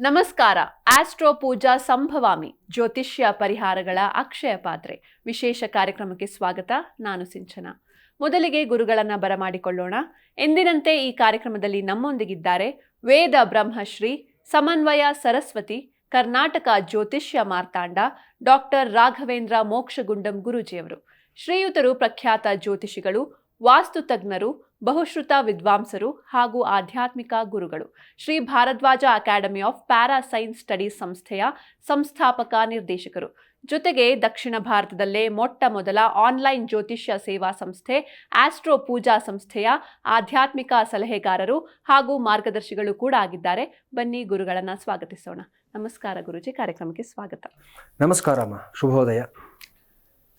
ನಮಸ್ಕಾರ. ಆಸ್ಟ್ರೋ ಪೂಜಾ ಸಂಭವಾಮಿ, ಜ್ಯೋತಿಷ್ಯ ಪರಿಹಾರಗಳ ಅಕ್ಷಯ ಪಾತ್ರೆ. ವಿಶೇಷ ಕಾರ್ಯಕ್ರಮಕ್ಕೆ ಸ್ವಾಗತ. ನಾನು ಸಿಂಚನ. ಮೊದಲಿಗೆ ಗುರುಗಳನ್ನ ಬರಮಾಡಿಕೊಳ್ಳೋಣ. ಎಂದಿನಂತೆ ಈ ಕಾರ್ಯಕ್ರಮದಲ್ಲಿ ನಮ್ಮೊಂದಿಗಿದ್ದಾರೆ ವೇದ ಬ್ರಹ್ಮಶ್ರೀ, ಸಮನ್ವಯ ಸರಸ್ವತಿ, ಕರ್ನಾಟಕ ಜ್ಯೋತಿಷ್ಯ ಮಾರ್ತಾಂಡ ಡಾಕ್ಟರ್ ರಾಘವೇಂದ್ರ ಮೋಕ್ಷಗುಂಡಂ ಗುರೂಜಿಯವರು. ಶ್ರೀಯುತರು ಪ್ರಖ್ಯಾತ ಜ್ಯೋತಿಷಿಗಳು, ವಾಸ್ತು ತಜ್ಞರು ಬಹುಶ್ರುತ ವಿದ್ವಾಂಸರು ಹಾಗೂ ಆಧ್ಯಾತ್ಮಿಕ ಗುರುಗಳು. Shri Bharadwaja academy of para science studies ಸಂಸ್ಥೆಯ ಸಂಸ್ಥಾಪಕ ನಿರ್ದೇಶಕರು. ಜೊತೆಗೆ ದಕ್ಷಿಣ ಭಾರತದಲ್ಲೇ ಮೊಟ್ಟ ಮೊದಲ ಆನ್ಲೈನ್ ಜ್ಯೋತಿಷ್ಯ ಸೇವಾ ಸಂಸ್ಥೆ, ಆಸ್ಟ್ರೋ ಪೂಜಾ ಸಂಸ್ಥೆಯ ಆಧ್ಯಾತ್ಮಿಕ ಸಲಹೆಗಾರರು ಹಾಗೂ ಮಾರ್ಗದರ್ಶಿಗಳು ಕೂಡ ಆಗಿದ್ದಾರೆ. ಬನ್ನಿ ಗುರುಗಳನ್ನು ಸ್ವಾಗತಿಸೋಣ. ನಮಸ್ಕಾರ ಗುರುಜಿ, ಕಾರ್ಯಕ್ರಮಕ್ಕೆ ಸ್ವಾಗತ. ನಮಸ್ಕಾರ ಅಮ್ಮ, ಶುಭೋದಯ.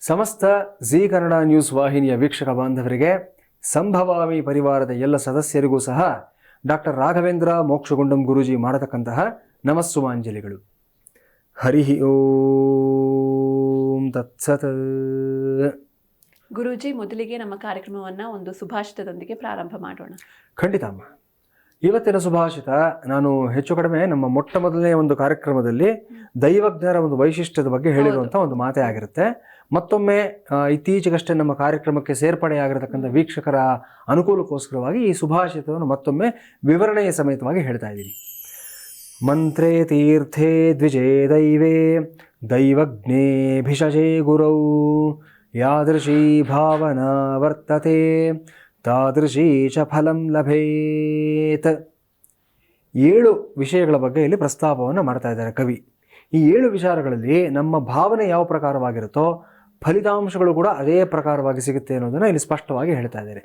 ಸಮಸ್ತ ಜೀ ಕನ್ನಡ ನ್ಯೂಸ್ ವಾಹಿನಿಯ ವೀಕ್ಷಕ ಬಾಂಧವರಿಗೆ ಸಂಭವಾಮಿ ಪರಿವಾರದ ಎಲ್ಲ ಸದಸ್ಯರಿಗೂ ಸಹ ಡಾಕ್ಟರ್ ರಾಘವೇಂದ್ರ ಮೋಕ್ಷಗುಂಡಂ ಗುರೂಜಿ ಮಾಡತಕ್ಕಂತಹ ನಮಸ್ಸುಮಾಂಜಲಿಗಳು ಹರಿ ಓಂ ತತ್ಸತ್. ಗುರೂಜಿ ಮೊದಲಿಗೆ ನಮ್ಮ ಕಾರ್ಯಕ್ರಮವನ್ನು ಒಂದು ಸುಭಾಷಿತದೊಂದಿಗೆ ಪ್ರಾರಂಭ ಮಾಡೋಣ. ಖಂಡಿತ ಅಮ್ಮ. ಇವತ್ತಿನ ಸುಭಾಷಿತ ನಾನು ಹೆಚ್ಚು ಕಡಿಮೆ ನಮ್ಮ ಮೊಟ್ಟ ಮೊದಲನೇ ಒಂದು ಕಾರ್ಯಕ್ರಮದಲ್ಲಿ ದೈವಜ್ಞರ ಒಂದು ವೈಶಿಷ್ಟ್ಯದ ಬಗ್ಗೆ ಹೇಳಿರುವಂಥ ಒಂದು ಮಾತೇ ಆಗಿರುತ್ತೆ. ಮತ್ತೊಮ್ಮೆ ಇತ್ತೀಚೆಗಷ್ಟೇ ನಮ್ಮ ಕಾರ್ಯಕ್ರಮಕ್ಕೆ ಸೇರ್ಪಡೆಯಾಗಿರತಕ್ಕಂಥ ವೀಕ್ಷಕರ ಅನುಕೂಲಕ್ಕೋಸ್ಕರವಾಗಿ ಈ ಸುಭಾಷಿತವನ್ನು ಮತ್ತೊಮ್ಮೆ ವಿವರಣೆಯ ಸಮೇತವಾಗಿ ಹೇಳ್ತಾ ಇದ್ದೀನಿ. ಮಂತ್ರೇ ತೀರ್ಥೇ ದ್ವಿಜೇ ದೈವೇ ದೈವಜ್ಞೇ ಭಿಷಜೇ ಗುರೌ ಯಾದೃಶೀ ಭಾವನಾ ವರ್ತತೆ ತಾದೃಶೀ ಚ ಫಲಂ ಲಭೇತ್. ಏಳು ವಿಷಯಗಳ ಬಗ್ಗೆ ಇಲ್ಲಿ ಪ್ರಸ್ತಾಪವನ್ನು ಮಾಡ್ತಾ ಇದ್ದಾರೆ ಕವಿ. ಈ ಏಳು ವಿಚಾರಗಳಲ್ಲಿ ನಮ್ಮ ಭಾವನೆ ಯಾವ ಪ್ರಕಾರವಾಗಿರುತ್ತೋ ಫಲಿತಾಂಶಗಳು ಕೂಡ ಅದೇ ಪ್ರಕಾರವಾಗಿ ಸಿಗುತ್ತೆ ಅನ್ನೋದನ್ನು ಇಲ್ಲಿ ಸ್ಪಷ್ಟವಾಗಿ ಹೇಳ್ತಾ ಇದ್ದಾರೆ.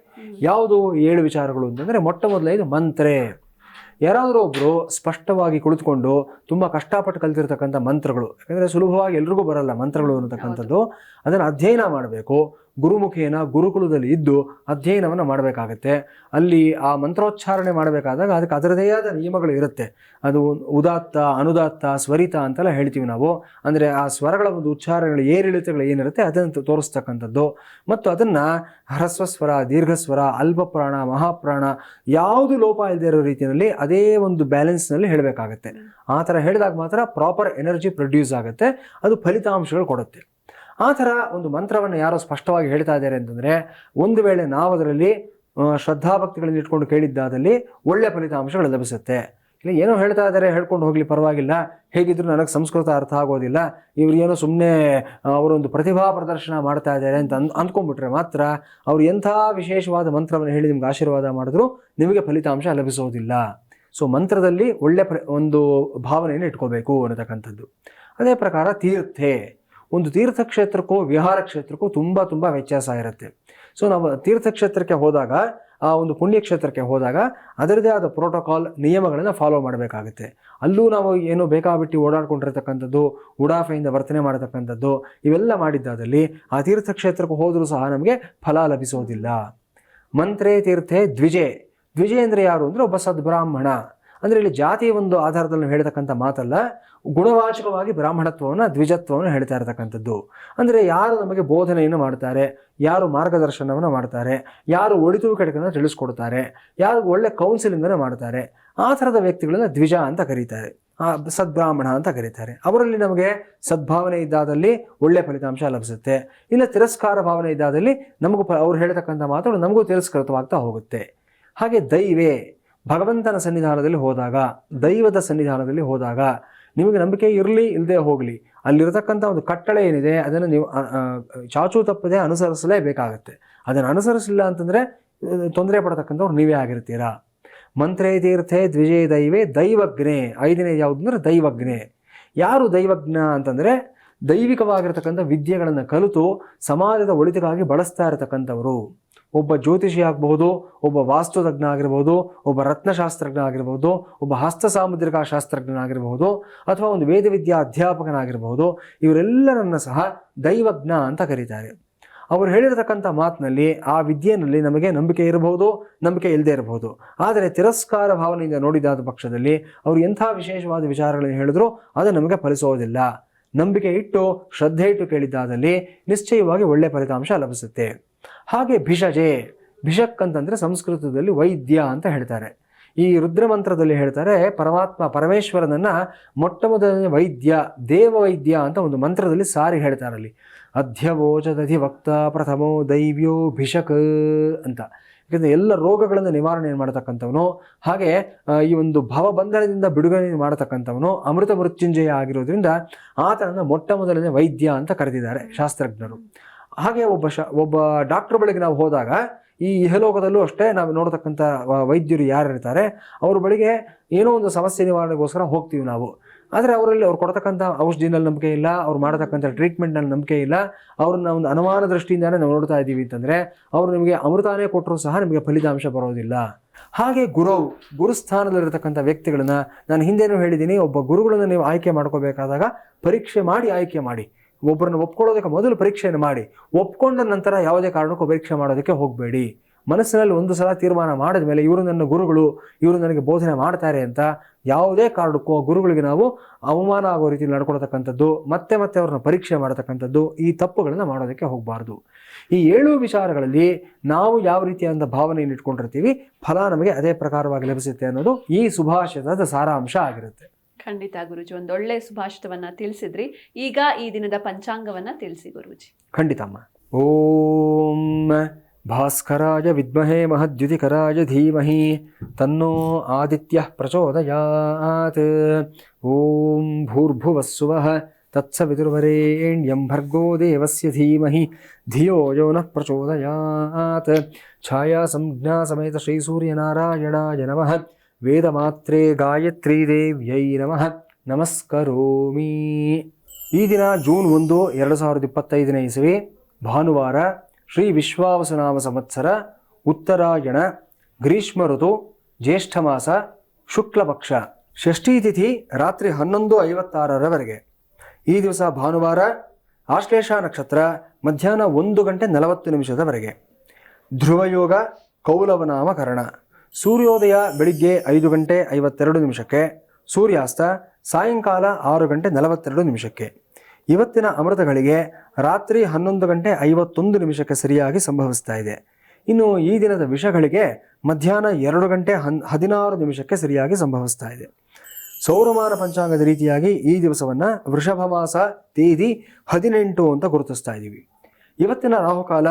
ಯಾವುದು ಏಳು ವಿಚಾರಗಳು ಅಂತಂದರೆ ಮೊಟ್ಟ ಮೊದಲೈದು ಮಂತ್ರೆ. ಯಾರಾದರೂ ಒಬ್ಬರು ಸ್ಪಷ್ಟವಾಗಿ ಕುಳಿತುಕೊಂಡು ತುಂಬ ಕಷ್ಟಪಟ್ಟು ಕಲ್ತಿರ್ತಕ್ಕಂಥ ಮಂತ್ರಗಳು, ಯಾಕಂದರೆ ಸುಲಭವಾಗಿ ಎಲ್ರಿಗೂ ಬರಲ್ಲ ಮಂತ್ರಗಳು ಅನ್ನತಕ್ಕಂಥದ್ದು, ಅದನ್ನು ಅಧ್ಯಯನ ಮಾಡಬೇಕು ಗುರುಮುಖೇನ ಗುರುಕುಲದಲ್ಲಿ ಇದ್ದು ಅಧ್ಯಯನವನ್ನು ಮಾಡಬೇಕಾಗತ್ತೆ. ಅಲ್ಲಿ ಆ ಮಂತ್ರೋಚ್ಚಾರಣೆ ಮಾಡಬೇಕಾದಾಗ ಅದಕ್ಕೆ ಅದರದೇ ಆದ ನಿಯಮಗಳು ಇರುತ್ತೆ. ಅದು ಉದಾತ್ತ, ಅನುದಾತ್ತ, ಸ್ವರಿತ ಅಂತೆಲ್ಲ ಹೇಳ್ತೀವಿ ನಾವು. ಅಂದರೆ ಆ ಸ್ವರಗಳ ಒಂದು ಉಚ್ಚಾರಣೆಗಳು, ಏರಿಳಿತಗಳು ಏನಿರುತ್ತೆ ಅದನ್ನು ತೋರಿಸ್ತಕ್ಕಂಥದ್ದು. ಮತ್ತು ಅದನ್ನು ಹ್ರಸ್ವಸ್ವರ, ದೀರ್ಘಸ್ವರ, ಅಲ್ಪಪ್ರಾಣ, ಮಹಾಪ್ರಾಣ ಯಾವುದು ಲೋಪ ಇಲ್ಲದೆ ಇರೋ ರೀತಿಯಲ್ಲಿ ಅದೇ ಒಂದು ಬ್ಯಾಲೆನ್ಸ್ನಲ್ಲಿ ಹೇಳಬೇಕಾಗತ್ತೆ. ಆ ಥರ ಹೇಳಿದಾಗ ಮಾತ್ರ ಪ್ರಾಪರ್ ಎನರ್ಜಿ ಪ್ರೊಡ್ಯೂಸ್ ಆಗುತ್ತೆ. ಅದು ಫಲಿತಾಂಶಗಳು ಕೊಡುತ್ತೆ. ಆ ಥರ ಒಂದು ಮಂತ್ರವನ್ನು ಯಾರೋ ಸ್ಪಷ್ಟವಾಗಿ ಹೇಳ್ತಾ ಇದ್ದಾರೆ ಅಂತಂದರೆ, ಒಂದು ವೇಳೆ ನಾವು ಅದರಲ್ಲಿ ಶ್ರದ್ಧಾಭಕ್ತಿಗಳನ್ನು ಇಟ್ಕೊಂಡು ಕೇಳಿದ್ದಾದಲ್ಲಿ ಒಳ್ಳೆಯ ಫಲಿತಾಂಶಗಳು ಲಭಿಸುತ್ತೆ. ಇಲ್ಲ, ಏನೋ ಹೇಳ್ತಾ ಇದ್ದಾರೆ, ಹೇಳ್ಕೊಂಡು ಹೋಗಲಿ, ಪರವಾಗಿಲ್ಲ. ಹೇಗಿದ್ರು ನನಗೆ ಸಂಸ್ಕೃತ ಅರ್ಥ ಆಗೋದಿಲ್ಲ. ಇವರು ಏನೋ ಸುಮ್ಮನೆ ಅವರೊಂದು ಪ್ರತಿಭಾ ಪ್ರದರ್ಶನ ಮಾಡ್ತಾ ಇದ್ದಾರೆ ಅಂತ ಅಂದ್, ಅಂದ್ಕೊಂಡ್ಬಿಟ್ರೆ ಮಾತ್ರ ಅವ್ರು ಎಂಥ ವಿಶೇಷವಾದ ಮಂತ್ರವನ್ನು ಹೇಳಿ ನಿಮ್ಗೆ ಆಶೀರ್ವಾದ ಮಾಡಿದ್ರು ನಿಮಗೆ ಫಲಿತಾಂಶ ಲಭಿಸೋದಿಲ್ಲ. ಸೊ, ಮಂತ್ರದಲ್ಲಿ ಒಳ್ಳೆ ಒಂದು ಭಾವನೆಯನ್ನು ಇಟ್ಕೋಬೇಕು ಅನ್ನತಕ್ಕಂಥದ್ದು. ಅದೇ ಪ್ರಕಾರ ತೀರ್ಥೆ. ಒಂದು ತೀರ್ಥಕ್ಷೇತ್ರಕ್ಕೂ, ವಿಹಾರ ಕ್ಷೇತ್ರಕ್ಕೂ ತುಂಬ ತುಂಬ ವ್ಯತ್ಯಾಸ ಇರುತ್ತೆ. ಸೊ ನಾವು ತೀರ್ಥಕ್ಷೇತ್ರಕ್ಕೆ ಹೋದಾಗ, ಆ ಒಂದು ಪುಣ್ಯಕ್ಷೇತ್ರಕ್ಕೆ ಹೋದಾಗ ಅದರದೇ ಆದ ಪ್ರೋಟೋಕಾಲ್ ನಿಯಮಗಳನ್ನು ಫಾಲೋ ಮಾಡಬೇಕಾಗುತ್ತೆ. ಅಲ್ಲೂ ನಾವು ಏನು ಬೇಕಾಬಿಟ್ಟು ಓಡಾಡ್ಕೊಂಡಿರ್ತಕ್ಕಂಥದ್ದು, ಉಡಾಫೆಯಿಂದ ವರ್ತನೆ ಮಾಡತಕ್ಕಂಥದ್ದು, ಇವೆಲ್ಲ ಮಾಡಿದ್ದಾದಲ್ಲಿ, ಆ ತೀರ್ಥಕ್ಷೇತ್ರಕ್ಕೆ ಹೋದರೂ ಸಹ ನಮಗೆ ಫಲ ಲಭಿಸೋದಿಲ್ಲ. ಮಂತ್ರೇ ತೀರ್ಥೆ ದ್ವಿಜೆ. ದ್ವಿಜೆ ಅಂದರೆ ಯಾರು ಅಂದರೆ ಒಬ್ಬ ಸದ್ಬ್ರಾಹ್ಮಣ. ಅಂದರೆ ಇಲ್ಲಿ ಜಾತಿಯ ಒಂದು ಆಧಾರದಲ್ಲಿ ಹೇಳ್ತಕ್ಕಂಥ ಮಾತಲ್ಲ, ಗುಣವಾಚಕವಾಗಿ ಬ್ರಾಹ್ಮಣತ್ವವನ್ನು ದ್ವಿಜತ್ವವನ್ನು ಹೇಳ್ತಾ ಇರತಕ್ಕಂಥದ್ದು. ಅಂದರೆ ಯಾರು ನಮಗೆ ಬೋಧನೆಯನ್ನು ಮಾಡ್ತಾರೆ, ಯಾರು ಮಾರ್ಗದರ್ಶನವನ್ನು ಮಾಡ್ತಾರೆ, ಯಾರು ಒಳಿತುವಿಕೆಗಳನ್ನು ತಿಳಿಸ್ಕೊಡ್ತಾರೆ, ಯಾರು ಒಳ್ಳೆ ಕೌನ್ಸಿಲಿಂಗನ್ನು ಮಾಡ್ತಾರೆ, ಆ ಥರದ ವ್ಯಕ್ತಿಗಳನ್ನ ದ್ವಿಜ ಅಂತ ಕರೀತಾರೆ, ಆ ಸದ್ಬ್ರಾಹ್ಮಣ ಅಂತ ಕರೀತಾರೆ. ಅವರಲ್ಲಿ ನಮಗೆ ಸದ್ಭಾವನೆ ಇದ್ದಾದಲ್ಲಿ ಒಳ್ಳೆ ಫಲಿತಾಂಶ ಲಭಿಸುತ್ತೆ. ಇಲ್ಲ ತಿರಸ್ಕಾರ ಭಾವನೆ ಇದ್ದಾದಲ್ಲಿ ನಮಗೂ ಅವ್ರು ಹೇಳ್ತಕ್ಕಂಥ ಮಾತುಗಳು ನಮಗೂ ತಿರಸ್ಕೃತವಾಗ್ತಾ ಹೋಗುತ್ತೆ. ಹಾಗೆ ದೈವೇ ಭಗವಂತನ ಸನ್ನಿಧಾನದಲ್ಲಿ ಹೋದಾಗ, ದೈವದ ಸನ್ನಿಧಾನದಲ್ಲಿ ಹೋದಾಗ ನಿಮಗೆ ನಂಬಿಕೆ ಇರಲಿ ಇಲ್ಲದೆ ಹೋಗಲಿ. ಅಲ್ಲಿರತಕ್ಕಂಥ ಒಂದು ಕಟ್ಟಳೆ ಏನಿದೆ, ಅದನ್ನು ನೀವು ಚಾಚು ತಪ್ಪದೆ ಅನುಸರಿಸಲೇಬೇಕಾಗತ್ತೆ. ಅದನ್ನು ಅನುಸರಿಸಲಿಲ್ಲ ಅಂತಂದರೆ ತೊಂದರೆ ಪಡತಕ್ಕಂಥವ್ರು ನೀವೇ ಆಗಿರ್ತೀರಾ? ಮಂತ್ರೇ ತೀರ್ಥೆ ದ್ವಿಜಯ ದೈವೇ ದೈವಜ್ಞೆ. ಐದನೇ ಯಾವುದು ಅಂದರೆ ದೈವಜ್ಞೆ. ಯಾರು ದೈವಜ್ಞ ಅಂತಂದರೆ, ದೈವಿಕವಾಗಿರ್ತಕ್ಕಂಥ ವಿದ್ಯೆಗಳನ್ನು ಕಲಿತು ಸಮಾಜದ ಒಳಿತಿಗಾಗಿ ಬಳಸ್ತಾ ಇರತಕ್ಕಂಥವರು. ಒಬ್ಬ ಜ್ಯೋತಿಷಿ ಆಗಬಹುದು, ಒಬ್ಬ ವಾಸ್ತುತಜ್ಞ ಆಗಿರಬಹುದು, ಒಬ್ಬ ರತ್ನಶಾಸ್ತ್ರಜ್ಞ ಆಗಿರಬಹುದು, ಒಬ್ಬ ಹಸ್ತ ಸಾಮುದ್ರಿಕ ಶಾಸ್ತ್ರಜ್ಞನಾಗಿರಬಹುದು ಅಥವಾ ಒಂದು ವೇದವಿದ್ಯಾ ಅಧ್ಯಾಪಕನಾಗಿರಬಹುದು, ಇವರೆಲ್ಲರನ್ನ ಸಹ ದೈವಜ್ಞ ಅಂತ ಕರೀತಾರೆ. ಅವರು ಹೇಳಿರತಕ್ಕಂಥ ಮಾತಿನಲ್ಲಿ, ಆ ವಿದ್ಯೆಯಲ್ಲಿ ನಮಗೆ ನಂಬಿಕೆ ಇರಬಹುದು, ನಂಬಿಕೆ ಇಲ್ಲದೆ ಇರಬಹುದು. ಆದರೆ ತಿರಸ್ಕಾರ ಭಾವನೆಯಿಂದ ನೋಡಿದಾದ ಪಕ್ಷದಲ್ಲಿ, ಅವರು ಎಂಥ ವಿಶೇಷವಾದ ವಿಚಾರಗಳನ್ನು ಹೇಳಿದ್ರು ಅದು ನಮಗೆ ಫಲಿಸೋದಿಲ್ಲ. ನಂಬಿಕೆ ಇಟ್ಟು, ಶ್ರದ್ಧೆ ಇಟ್ಟು ಕೇಳಿದ್ದಾದಲ್ಲಿ ನಿಶ್ಚಯವಾಗಿ ಒಳ್ಳೆಯ ಫಲಿತಾಂಶ ಲಭಿಸುತ್ತೆ. ಹಾಗೆ ಭಿಷಜೆ, ಭಿಷಕ್ ಅಂತಂದರೆ ಸಂಸ್ಕೃತದಲ್ಲಿ ವೈದ್ಯ ಅಂತ ಹೇಳ್ತಾರೆ. ಈ ರುದ್ರ ಮಂತ್ರದಲ್ಲಿ ಹೇಳ್ತಾರೆ, ಪರಮಾತ್ಮ ಪರಮೇಶ್ವರನನ್ನು ಮೊಟ್ಟ ಮೊದಲನೇ ವೈದ್ಯ, ದೇವ ವೈದ್ಯ ಅಂತ ಒಂದು ಮಂತ್ರದಲ್ಲಿ ಸಾರಿ ಹೇಳ್ತಾರೆ ಅಲ್ಲಿ ಅಧ್ಯವೋಚದಧಿ ವಕ್ತ ಪ್ರಥಮೋ ದೈವ್ಯೋ ಭಿಷಕ್ ಅಂತ. ಯಾಕಂದರೆ ಎಲ್ಲ ರೋಗಗಳನ್ನು ನಿವಾರಣೆ ಮಾಡತಕ್ಕಂಥವನು, ಹಾಗೆ ಈ ಒಂದು ಭವಬಂಧನದಿಂದ ಬಿಡುಗಡೆ ಮಾಡತಕ್ಕಂಥವನು, ಅಮೃತ ಮೃತ್ಯುಂಜಯ ಆಗಿರೋದ್ರಿಂದ ಆತನನ್ನು ಮೊಟ್ಟ ಮೊದಲನೇ ವೈದ್ಯ ಅಂತ ಕರೆದಿದ್ದಾರೆ ಶಾಸ್ತ್ರಜ್ಞರು. ಹಾಗೆ ಒಬ್ಬ ಶ, ಒಬ್ಬ ಡಾಕ್ಟರ್ ಬಳಿಗೆ ನಾವು ಹೋದಾಗ ಈ ಇಹಲೋಕದಲ್ಲೂ ಅಷ್ಟೇ ನಾವು ನೋಡತಕ್ಕಂಥ ವೈದ್ಯರು ಯಾರು ಇರ್ತಾರೆ ಅವ್ರ ಬಳಿಗೆ ಏನೋ ಒಂದು ಸಮಸ್ಯೆ ನಿವಾರಣೆಗೋಸ್ಕರ ಹೋಗ್ತೀವಿ ನಾವು. ಆದರೆ ಅವರಲ್ಲಿ ಅವ್ರು ಕೊಡ್ತಕ್ಕಂಥ ಔಷಧಿನಲ್ಲಿ ನಂಬಿಕೆ ಇಲ್ಲ, ಅವ್ರು ಮಾಡತಕ್ಕಂಥ ಟ್ರೀಟ್ಮೆಂಟ್ನಲ್ಲಿ ನಂಬಿಕೆ ಇಲ್ಲ, ಅವ್ರನ್ನ ಒಂದು ಅನುಮಾನ ದೃಷ್ಟಿಯಿಂದಾನೇ ನಾವು ನೋಡ್ತಾ ಇದ್ದೀವಿ ಅಂತಂದರೆ ಅವರು ನಿಮಗೆ ಅಮೃತಾನೇ ಕೊಟ್ಟರು ಸಹ ನಿಮಗೆ ಫಲಿತಾಂಶ ಬರೋದಿಲ್ಲ. ಹಾಗೆ ಗುರು, ಗುರುಸ್ಥಾನದಲ್ಲಿರತಕ್ಕಂಥ ವ್ಯಕ್ತಿಗಳನ್ನ ನಾನು ಹಿಂದೆನೂ ಹೇಳಿದ್ದೀನಿ, ಒಬ್ಬ ಗುರುಗಳನ್ನು ನೀವು ಆಯ್ಕೆ ಮಾಡ್ಕೋಬೇಕಾದಾಗ ಪರೀಕ್ಷೆ ಮಾಡಿ ಆಯ್ಕೆ ಮಾಡಿ. ಒಬ್ಬರನ್ನ ಒಪ್ಕೊಳ್ಳೋದಕ್ಕೆ ಮೊದಲು ಪರೀಕ್ಷೆಯನ್ನು ಮಾಡಿ. ಒಪ್ಕೊಂಡ ನಂತರ ಯಾವುದೇ ಕಾರಣಕ್ಕೂ ಪರೀಕ್ಷೆ ಮಾಡೋದಕ್ಕೆ ಹೋಗಬೇಡಿ. ಮನಸ್ಸಿನಲ್ಲಿ ಒಂದು ಸಲ ತೀರ್ಮಾನ ಮಾಡಿದ ಮೇಲೆ ಇವರು ನನ್ನ ಗುರುಗಳು, ಇವರು ನನಗೆ ಬೋಧನೆ ಮಾಡ್ತಾರೆ ಅಂತ ಯಾವುದೇ ಕಾರಣಕ್ಕೂ ಗುರುಗಳಿಗೆ ನಾವು ಅವಮಾನ ಆಗೋ ರೀತಿಯಲ್ಲಿ ನಡ್ಕೊಳ್ತಕ್ಕಂಥದ್ದು, ಮತ್ತೆ ಮತ್ತೆ ಅವ್ರನ್ನ ಪರೀಕ್ಷೆ ಮಾಡತಕ್ಕಂಥದ್ದು, ಈ ತಪ್ಪುಗಳನ್ನು ಮಾಡೋದಕ್ಕೆ ಹೋಗಬಾರ್ದು. ಈ ಏಳು ವಿಚಾರಗಳಲ್ಲಿ ನಾವು ಯಾವ ರೀತಿಯಾದ ಭಾವನೆಯನ್ನು ಇಟ್ಕೊಂಡಿರ್ತೀವಿ, ಫಲ ನಮಗೆ ಅದೇ ಪ್ರಕಾರವಾಗಿ ಲಭಿಸುತ್ತೆ ಅನ್ನೋದು ಈ ಸುಭಾಷಿತದ ಸಾರಾಂಶ ಆಗಿರುತ್ತೆ. ಖಂಡಿತ ಗುರುಜಿ ಒಂದೊಳ್ಳೆ ಸುಭಾಷಿತವನ್ನ ತಿಳಿಸಿದ್ರಿ. ಈಗ ಈ ದಿನದ ಪಂಚಾಂಗವನ್ನ ತಿಳಿಸಿ ಗುರುಜಿ. ಖಂಡಿತಮ್ಮ ಓಂ ಭಾಸ್ಕರಾಯ ವಿದ್ಮಹೇ ಮಹದ್ಯುತಿಕರಾಯ ಧೀಮಹಿ ತನ್ನೋ ಆದಿತ್ಯ ಪ್ರಚೋದಯಾತ್. ಓಂ ಭೂರ್ಭುವಸ್ಸುವಃ ತತ್ಸವಿತುರ್ವರೇಣ್ಯಂ ಭರ್ಗೋ ದೇವಸ್ಯ ಧೀಮಹಿ ಧಿಯೋ ಯೋ ನಃ ಪ್ರಚೋದಯಾತ್. ಛಾಯಾ ಸಂಜ್ಞಾ ಸಮೇತ ಶ್ರೀ ಸೂರ್ಯನಾರಾಯಣಾಯ ನಮಃ. ವೇದಮಾತ್ರೇ ಗಾಯತ್ರಿ ದೇವ್ಯೈ ನಮಃ. ನಮಸ್ಕರೋಮಿ. ಈ ದಿನ ಜೂನ್ ಒಂದು, ಎರಡು ಸಾವಿರದ ಇಪ್ಪತ್ತೈದನೇ ಇಸವಿ, ಭಾನುವಾರ, ಶ್ರೀ ವಿಶ್ವಾವಸನಾಮ ಸಂವತ್ಸರ, ಉತ್ತರಾಯಣ, ಗ್ರೀಷ್ಮ ಋತು, ಜ್ಯೇಷ್ಠ ಮಾಸ ಶುಕ್ಲಪಕ್ಷ ಷಷ್ಠಿ ತಿಥಿ ರಾತ್ರಿ ಹನ್ನೊಂದು ಐವತ್ತಾರರವರೆಗೆ. ಈ ದಿವಸ ಭಾನುವಾರ, ಆಶ್ಲೇಷ ನಕ್ಷತ್ರ, ಮಧ್ಯಾಹ್ನ ಒಂದು ಗಂಟೆ ನಲವತ್ತು ನಿಮಿಷದವರೆಗೆ. ಧ್ರುವಯೋಗ, ಕೌಲವನಾಮಕರಣ. ಸೂರ್ಯೋದಯ ಬೆಳಿಗ್ಗೆ ಐದು ಗಂಟೆ ಐವತ್ತೆರಡು ನಿಮಿಷಕ್ಕೆ, ಸೂರ್ಯಾಸ್ತ ಸಾಯಂಕಾಲ ಆರು ಗಂಟೆ ನಲವತ್ತೆರಡು ನಿಮಿಷಕ್ಕೆ. ಇವತ್ತಿನ ಅಮೃತಗಳಿಗೆ ರಾತ್ರಿ ಹನ್ನೊಂದು ಗಂಟೆ ಐವತ್ತೊಂದು ನಿಮಿಷಕ್ಕೆ ಸರಿಯಾಗಿ ಸಂಭವಿಸ್ತಾ ಇದೆ. ಇನ್ನು ಈ ದಿನದ ವಿಷಗಳಿಗೆ ಮಧ್ಯಾಹ್ನ ಎರಡು ಗಂಟೆ ಹನ್, ಹದಿನಾರು ನಿಮಿಷಕ್ಕೆ ಸರಿಯಾಗಿ ಸಂಭವಿಸ್ತಾ ಇದೆ. ಸೌರಮಾನ ಪಂಚಾಂಗದ ರೀತಿಯಾಗಿ ಈ ದಿವಸವನ್ನು ವೃಷಭ ಮಾಸ ತೇದಿ ಹದಿನೆಂಟು ಅಂತ ಗುರುತಿಸ್ತಾ ಇದ್ದೀವಿ ಇವತ್ತಿನ ರಾಹುಕಾಲ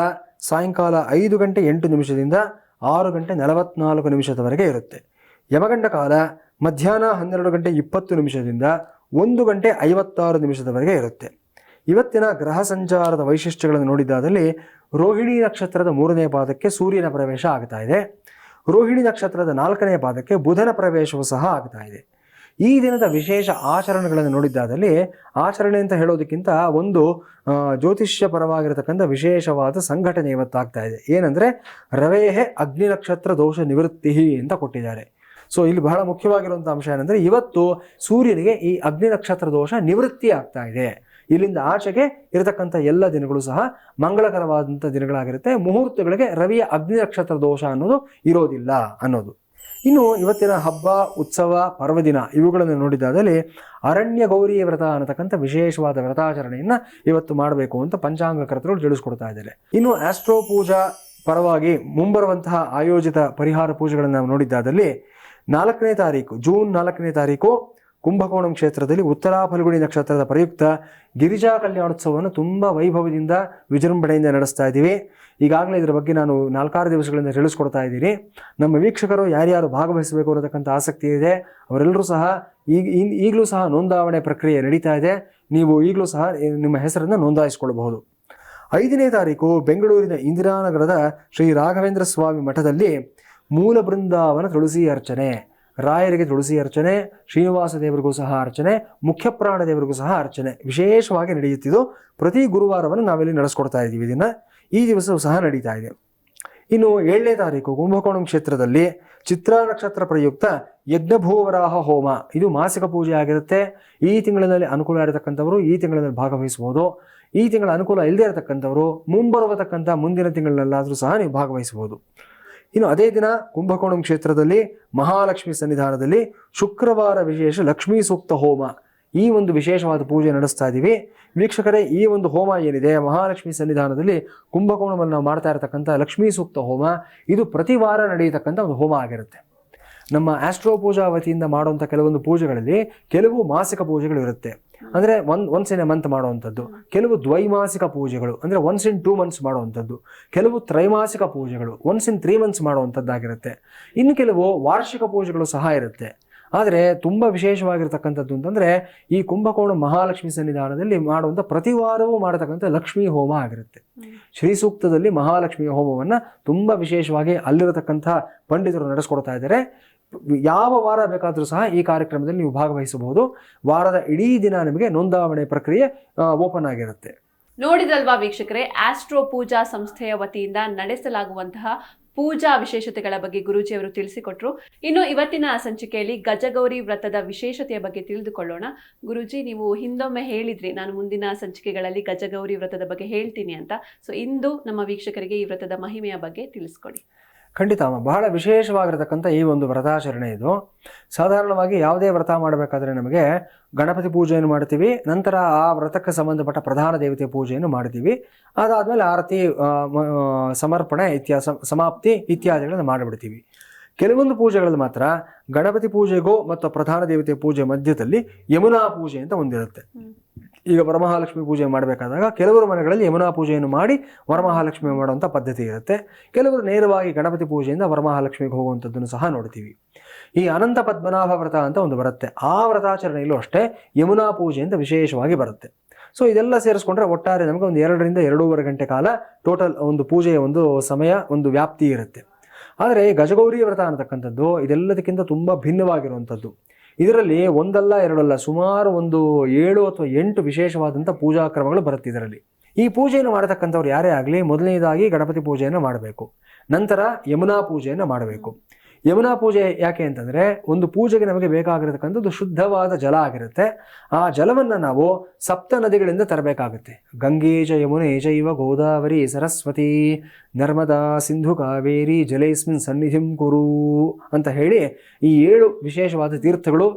ಸಾಯಂಕಾಲ ಐದು ಗಂಟೆ ಎಂಟು ನಿಮಿಷದಿಂದ ಆರು ಗಂಟೆ ನಲವತ್ನಾಲ್ಕು ನಿಮಿಷದವರೆಗೆ ಇರುತ್ತೆ. ಯಮಗಂಡ ಕಾಲ ಮಧ್ಯಾಹ್ನ ಹನ್ನೆರಡು ಗಂಟೆ ಇಪ್ಪತ್ತು ನಿಮಿಷದಿಂದ ಒಂದು ಗಂಟೆ ಐವತ್ತಾರು ನಿಮಿಷದವರೆಗೆ ಇರುತ್ತೆ. ಇವತ್ತಿನ ಗ್ರಹ ಸಂಚಾರದ ವೈಶಿಷ್ಟ್ಯಗಳನ್ನು ನೋಡಿದ್ದಾದಲ್ಲಿ ರೋಹಿಣಿ ನಕ್ಷತ್ರದ ಮೂರನೇ ಪಾದಕ್ಕೆ ಸೂರ್ಯನ ಪ್ರವೇಶ ಆಗ್ತಾ ಇದೆ. ರೋಹಿಣಿ ನಕ್ಷತ್ರದ ನಾಲ್ಕನೇ ಪಾದಕ್ಕೆ ಬುಧನ ಪ್ರವೇಶವೂ ಸಹ ಆಗ್ತಾ ಇದೆ. ಈ ದಿನದ ವಿಶೇಷ ಆಚರಣೆಗಳನ್ನು ನೋಡಿದ್ದಾದಲ್ಲಿ ಆಚರಣೆ ಅಂತ ಹೇಳೋದಕ್ಕಿಂತ ಒಂದು ಜ್ಯೋತಿಷ್ಯ ಪರವಾಗಿರತಕ್ಕಂಥ ವಿಶೇಷವಾದ ಸಂಘಟನೆ ಇವತ್ತಾಗ್ತಾ ಇದೆ. ಏನಂದ್ರೆ ರವೇಹೆ ಅಗ್ನಿ ನಕ್ಷತ್ರ ದೋಷ ನಿವೃತ್ತಿ ಅಂತ ಕೊಟ್ಟಿದ್ದಾರೆ. ಸೊ ಇಲ್ಲಿ ಬಹಳ ಮುಖ್ಯವಾಗಿರುವಂಥ ಅಂಶ ಏನಂದ್ರೆ, ಇವತ್ತು ಸೂರ್ಯನಿಗೆ ಈ ಅಗ್ನಿ ನಕ್ಷತ್ರ ದೋಷ ನಿವೃತ್ತಿ ಆಗ್ತಾ ಇದೆ. ಇಲ್ಲಿಂದ ಆಚೆಗೆ ಇರತಕ್ಕಂಥ ಎಲ್ಲ ದಿನಗಳು ಸಹ ಮಂಗಳಕರವಾದಂಥ ದಿನಗಳಾಗಿರುತ್ತೆ. ಮುಹೂರ್ತಗಳಿಗೆ ರವಿಯ ಅಗ್ನಿ ನಕ್ಷತ್ರ ದೋಷ ಅನ್ನೋದು ಇರೋದಿಲ್ಲ ಅನ್ನೋದು. ಇನ್ನು ಇವತ್ತಿನ ಹಬ್ಬ, ಉತ್ಸವ, ಪರ್ವದಿನ ಇವುಗಳನ್ನು ನೋಡಿದಾದಲ್ಲಿ ಅರಣ್ಯ ಗೌರಿ ವ್ರತ ಅನ್ನತಕ್ಕಂಥ ವಿಶೇಷವಾದ ವ್ರತಾಚರಣೆಯನ್ನು ಇವತ್ತು ಮಾಡಬೇಕು ಅಂತ ಪಂಚಾಂಗ ಕರ್ತರು ತಿಳಿಸ್ಕೊಡ್ತಾ ಇದ್ದಾರೆ. ಇನ್ನು ಆಸ್ಟ್ರೋ ಪೂಜಾ ಪರವಾಗಿ ಮುಂಬರುವಂತಹ ಆಯೋಜಿತ ಪರಿಹಾರ ಪೂಜೆಗಳನ್ನು ನಾವು ನೋಡಿದ್ದಾದಲ್ಲಿ ನಾಲ್ಕನೇ ತಾರೀಕು, ಜೂನ್ ನಾಲ್ಕನೇ ತಾರೀಕು ಕುಂಭಕೋಣಂ ಕ್ಷೇತ್ರದಲ್ಲಿ ಉತ್ತರಾ ಫಲ್ಗುಣಿ ನಕ್ಷತ್ರದ ಪ್ರಯುಕ್ತ ಗಿರಿಜಾ ಕಲ್ಯಾಣೋತ್ಸವವನ್ನು ತುಂಬ ವೈಭವದಿಂದ ವಿಜೃಂಭಣೆಯಿಂದ ನಡೆಸ್ತಾ ಇದ್ದೀವಿ. ಈಗಾಗಲೇ ಇದರ ಬಗ್ಗೆ ನಾನು ನಾಲ್ಕಾರು ದಿವಸಗಳಿಂದ ತಿಳಿಸ್ಕೊಡ್ತಾ ಇದ್ದೀನಿ. ನಮ್ಮ ವೀಕ್ಷಕರು ಯಾರ್ಯಾರು ಭಾಗವಹಿಸಬೇಕು ಅನ್ನತಕ್ಕಂಥ ಆಸಕ್ತಿ ಇದೆ. ಅವರೆಲ್ಲರೂ ಸಹ ಈಗ ಈಗಲೂ ಸಹ ನೋಂದಾವಣೆ ಪ್ರಕ್ರಿಯೆ ನಡೀತಾ ಇದೆ. ನೀವು ಈಗಲೂ ಸಹ ನಿಮ್ಮ ಹೆಸರನ್ನು ನೋಂದಾಯಿಸಿಕೊಳ್ಳಬಹುದು. ಐದನೇ ತಾರೀಕು ಬೆಂಗಳೂರಿನ ಇಂದಿರಾನಗರದ ಶ್ರೀ ರಾಘವೇಂದ್ರ ಸ್ವಾಮಿ ಮಠದಲ್ಲಿ ಮೂಲ ಬೃಂದಾವನ ತುಳಸಿ ಅರ್ಚನೆ. ರಾಯರಿಗೆ ತುಳಸಿ ಅರ್ಚನೆ, ಶ್ರೀನಿವಾಸ ದೇವರಿಗೂ ಸಹ ಅರ್ಚನೆ ಮುಖ್ಯ ಪ್ರಾಣ ದೇವರಿಗೂ ಸಹ ಅರ್ಚನೆ ವಿಶೇಷವಾಗಿ ನಡೆಯುತ್ತಿದ್ದು ಪ್ರತಿ ಗುರುವಾರವನ್ನು ನಾವಿಲ್ಲಿ ನಡೆಸ್ಕೊಡ್ತಾ ಇದ್ದೀವಿ ಇದನ್ನು. ಈ ದಿವಸವೂ ಸಹ ನಡೀತಾ ಇದೆ. ಇನ್ನು ಏಳನೇ ತಾರೀಕು ಕುಂಭಕೋಣಂ ಕ್ಷೇತ್ರದಲ್ಲಿ ಚಿತ್ರ ನಕ್ಷತ್ರ ಪ್ರಯುಕ್ತ ಯಜ್ಞಭೂವರಾಹ ಹೋಮ. ಇದು ಮಾಸಿಕ ಪೂಜೆ ಆಗಿರುತ್ತೆ. ಈ ತಿಂಗಳಿನಲ್ಲಿ ಅನುಕೂಲ ಇರತಕ್ಕಂಥವರು ಈ ತಿಂಗಳಿನಲ್ಲಿ ಭಾಗವಹಿಸಬಹುದು ಈ ತಿಂಗಳ ಅನುಕೂಲ ಇಲ್ಲದೆ ಇರತಕ್ಕಂಥವರು ಮುಂಬರುವತಕ್ಕಂಥ ಮುಂದಿನ ತಿಂಗಳಲ್ಲಾದರೂ ಸಹ ನೀವು ಭಾಗವಹಿಸಬಹುದು ಇನ್ನು ಅದೇ ದಿನ ಕುಂಭಕೋಣಂ ಕ್ಷೇತ್ರದಲ್ಲಿ ಮಹಾಲಕ್ಷ್ಮಿ ಸನ್ನಿಧಾನದಲ್ಲಿ ಶುಕ್ರವಾರ ವಿಶೇಷ ಲಕ್ಷ್ಮೀ ಸೂಕ್ತ ಹೋಮ. ಈ ಒಂದು ವಿಶೇಷವಾದ ಪೂಜೆ ನಡೆಸ್ತಾ ಇದ್ದೀವಿ ವೀಕ್ಷಕರೇ, ಈ ಒಂದು ಹೋಮ ಏನಿದೆ? ಮಹಾಲಕ್ಷ್ಮಿ ಸನ್ನಿಧಾನದಲ್ಲಿ ಕುಂಭಕೋಣವನ್ನು ನಾವು ಮಾಡ್ತಾ ಇರತಕ್ಕಂಥ ಲಕ್ಷ್ಮೀ ಸೂಕ್ತ ಹೋಮ. ಇದು ಪ್ರತಿ ವಾರ ನಡೆಯತಕ್ಕಂಥ ಒಂದು ಹೋಮ ಆಗಿರುತ್ತೆ. ನಮ್ಮ ಆಸ್ಟ್ರೋ ಪೂಜಾ ವತಿಯಿಂದ ಮಾಡುವಂಥ ಕೆಲವೊಂದು ಪೂಜೆಗಳಲ್ಲಿ ಕೆಲವು ಮಾಸಿಕ ಪೂಜೆಗಳು ಇರುತ್ತೆ. ಅಂದ್ರೆ ಒಂದ್ ಒನ್ಸ್ ಇನ್ ಎ ಮಂತ್ ಮಾಡುವಂಥದ್ದು. ಕೆಲವು ದ್ವೈಮಾಸಿಕ ಪೂಜೆಗಳು ಅಂದ್ರೆ ಒನ್ಸ್ ಇನ್ ಟೂ ಮಂತ್ಸ್ ಮಾಡುವಂಥದ್ದು. ಕೆಲವು ತ್ರೈಮಾಸಿಕ ಪೂಜೆಗಳು ಒನ್ಸ್ ಇನ್ ತ್ರೀ ಮಂತ್ಸ್ ಮಾಡುವಂಥದ್ದಾಗಿರುತ್ತೆ. ಇನ್ನು ಕೆಲವು ವಾರ್ಷಿಕ ಪೂಜೆಗಳು ಸಹ ಇರುತ್ತೆ. ಆದರೆ ತುಂಬ ವಿಶೇಷವಾಗಿರ್ತಕ್ಕಂಥದ್ದು ಅಂತಂದರೆ ಈ ಕುಂಭಕೋಣ ಮಹಾಲಕ್ಷ್ಮಿ ಸನ್ನಿಧಾನದಲ್ಲಿ ಮಾಡುವಂಥ ಪ್ರತಿ ವಾರವೂ ಮಾಡತಕ್ಕಂಥ ಲಕ್ಷ್ಮೀ ಹೋಮ ಆಗಿರುತ್ತೆ. ಶ್ರೀ ಸೂಕ್ತದಲ್ಲಿ ಮಹಾಲಕ್ಷ್ಮಿಯ ಹೋಮವನ್ನು ತುಂಬ ವಿಶೇಷವಾಗಿ ಅಲ್ಲಿರತಕ್ಕಂಥ ಪಂಡಿತರು ನಡೆಸ್ಕೊಡ್ತಾ ಇದ್ದಾರೆ. ಯಾವ ವಾರ ಬೇಕಾದರೂ ಸಹ ಈ ಕಾರ್ಯಕ್ರಮದಲ್ಲಿ ನೀವು ಭಾಗವಹಿಸಬಹುದು. ವಾರದ ಇಡೀ ದಿನ ನಿಮಗೆ ನೋಂದಾವಣೆ ಪ್ರಕ್ರಿಯೆ ಓಪನ್ ಆಗಿರುತ್ತೆ. ನೋಡಿದಲ್ವಾ ವೀಕ್ಷಕರೇ ಆಸ್ಟ್ರೋ ಪೂಜಾ ಸಂಸ್ಥೆಯ ವತಿಯಿಂದ ನಡೆಸಲಾಗುವಂತಹ ಪೂಜಾ ವಿಶೇಷತೆಗಳ ಬಗ್ಗೆ ಗುರೂಜಿಯವರು ತಿಳಿಸಿಕೊಟ್ರು. ಇನ್ನು ಇವತ್ತಿನ ಸಂಚಿಕೆಯಲ್ಲಿ ಗಜಗೌರಿ ವ್ರತದ ವಿಶೇಷತೆಯ ಬಗ್ಗೆ ತಿಳಿದುಕೊಳ್ಳೋಣ. ಗುರುಜಿ, ನೀವು ಹಿಂದೊಮ್ಮೆ ಹೇಳಿದ್ರಿ, ನಾನು ಮುಂದಿನ ಸಂಚಿಕೆಗಳಲ್ಲಿ ಗಜಗೌರಿ ವ್ರತದ ಬಗ್ಗೆ ಹೇಳ್ತೀನಿ ಅಂತ. ಸೊ ಇಂದು ನಮ್ಮ ವೀಕ್ಷಕರಿಗೆ ಈ ವ್ರತದ ಮಹಿಮೆಯ ಬಗ್ಗೆ ತಿಳಿಸ್ಕೊಡಿ. ಖಂಡಿತ ಬಹಳ ವಿಶೇಷವಾಗಿರತಕ್ಕಂಥ ಈ ಒಂದು ವ್ರತಾಚರಣೆ ಇದು. ಸಾಧಾರಣವಾಗಿ ಯಾವುದೇ ವ್ರತ ಮಾಡಬೇಕಾದ್ರೆ ನಮಗೆ ಗಣಪತಿ ಪೂಜೆಯನ್ನು ಮಾಡ್ತೀವಿ, ನಂತರ ಆ ವ್ರತಕ್ಕೆ ಸಂಬಂಧಪಟ್ಟ ಪ್ರಧಾನ ದೇವತೆ ಪೂಜೆಯನ್ನು ಮಾಡ್ತೀವಿ. ಅದಾದಮೇಲೆ ಆರತಿ ಸಮರ್ಪಣೆ ಇತ್ಯಾಸ ಸಮಾಪ್ತಿ ಇತ್ಯಾದಿಗಳನ್ನು ಮಾಡಿಬಿಡ್ತೀವಿ. ಕೆಲವೊಂದು ಪೂಜೆಗಳಲ್ಲಿ ಮಾತ್ರ ಗಣಪತಿ ಪೂಜೆಗೂ ಮತ್ತು ಪ್ರಧಾನ ದೇವತೆ ಪೂಜೆ ಮಧ್ಯದಲ್ಲಿ ಯಮುನಾ ಪೂಜೆ ಅಂತ ಒಂದಿರುತ್ತೆ. ಈಗ ವರಮಹಾಲಕ್ಷ್ಮಿ ಪೂಜೆ ಮಾಡಬೇಕಾದಾಗ ಕೆಲವರು ಮನೆಗಳಲ್ಲಿ ಯಮುನಾ ಪೂಜೆಯನ್ನು ಮಾಡಿ ವರಮಹಾಲಕ್ಷ್ಮಿ ಮಾಡುವಂಥ ಪದ್ಧತಿ ಇರುತ್ತೆ. ಕೆಲವರು ನೇರವಾಗಿ ಗಣಪತಿ ಪೂಜೆಯಿಂದ ವರಮಹಾಲಕ್ಷ್ಮಿಗೆ ಹೋಗುವಂಥದ್ದನ್ನು ಸಹ ನೋಡ್ತೀವಿ. ಈ ಅನಂತ ಪದ್ಮನಾಭ ವ್ರತ ಅಂತ ಒಂದು ಬರುತ್ತೆ. ಆ ವ್ರತಾಚರಣೆಯಲ್ಲೂ ಅಷ್ಟೇ ಯಮುನಾ ಪೂಜೆಯಿಂದ ವಿಶೇಷವಾಗಿ ಬರುತ್ತೆ. ಸೊ ಇದೆಲ್ಲ ಸೇರಿಸ್ಕೊಂಡ್ರೆ ಒಟ್ಟಾರೆ ನಮಗೆ ಒಂದು ಎರಡರಿಂದ ಎರಡೂವರೆ ಗಂಟೆ ಕಾಲ ಟೋಟಲ್ ಒಂದು ಪೂಜೆಯ ಒಂದು ಸಮಯ, ಒಂದು ವ್ಯಾಪ್ತಿ ಇರುತ್ತೆ. ಆದರೆ ಗಜಗೌರಿ ವ್ರತ ಅನ್ನತಕ್ಕಂಥದ್ದು ಇದೆಲ್ಲದಕ್ಕಿಂತ ತುಂಬ ಭಿನ್ನವಾಗಿರುವಂಥದ್ದು. ಇದರಲ್ಲಿ ಒಂದಲ್ಲ, ಎರಡಲ್ಲ, ಸುಮಾರು ಒಂದು ಏಳು ಅಥವಾ ಎಂಟು ವಿಶೇಷವಾದಂಥ ಪೂಜಾ ಕ್ರಮಗಳು ಬರುತ್ತೆ ಇದರಲ್ಲಿ. ಈ ಪೂಜೆಯನ್ನು ಮಾಡತಕ್ಕಂಥವ್ರು ಯಾರೇ ಆಗಲಿ, ಮೊದಲನೇದಾಗಿ ಗಣಪತಿ ಪೂಜೆಯನ್ನು ಮಾಡಬೇಕು. ನಂತರ ಯಮುನಾ ಪೂಜೆಯನ್ನು ಮಾಡಬೇಕು. ಯಮುನಾ ಪೂಜೆ ಯಾಕೆ ಅಂತಂದರೆ ಒಂದು ಪೂಜೆಗೆ ನಮಗೆ ಬೇಕಾಗಿರತಕ್ಕಂಥದ್ದು ಶುದ್ಧವಾದ ಜಲ ಆಗಿರುತ್ತೆ. ಆ ಜಲವನ್ನು ನಾವು ಸಪ್ತ ನದಿಗಳಿಂದ ತರಬೇಕಾಗುತ್ತೆ. ಗಂಗೇಜ ಯಮುನೇ ಚೈವ ಗೋದಾವರಿ ಸರಸ್ವತಿ, ನರ್ಮದಾ ಸಿಂಧು ಕಾವೇರಿ, ಜಲೇಸ್ಮಿನ್ ಸನ್ನಿಧಿಂ ಕುರು ಅಂತ ಹೇಳಿ ಈ ಏಳು ವಿಶೇಷವಾದ ತೀರ್ಥಗಳು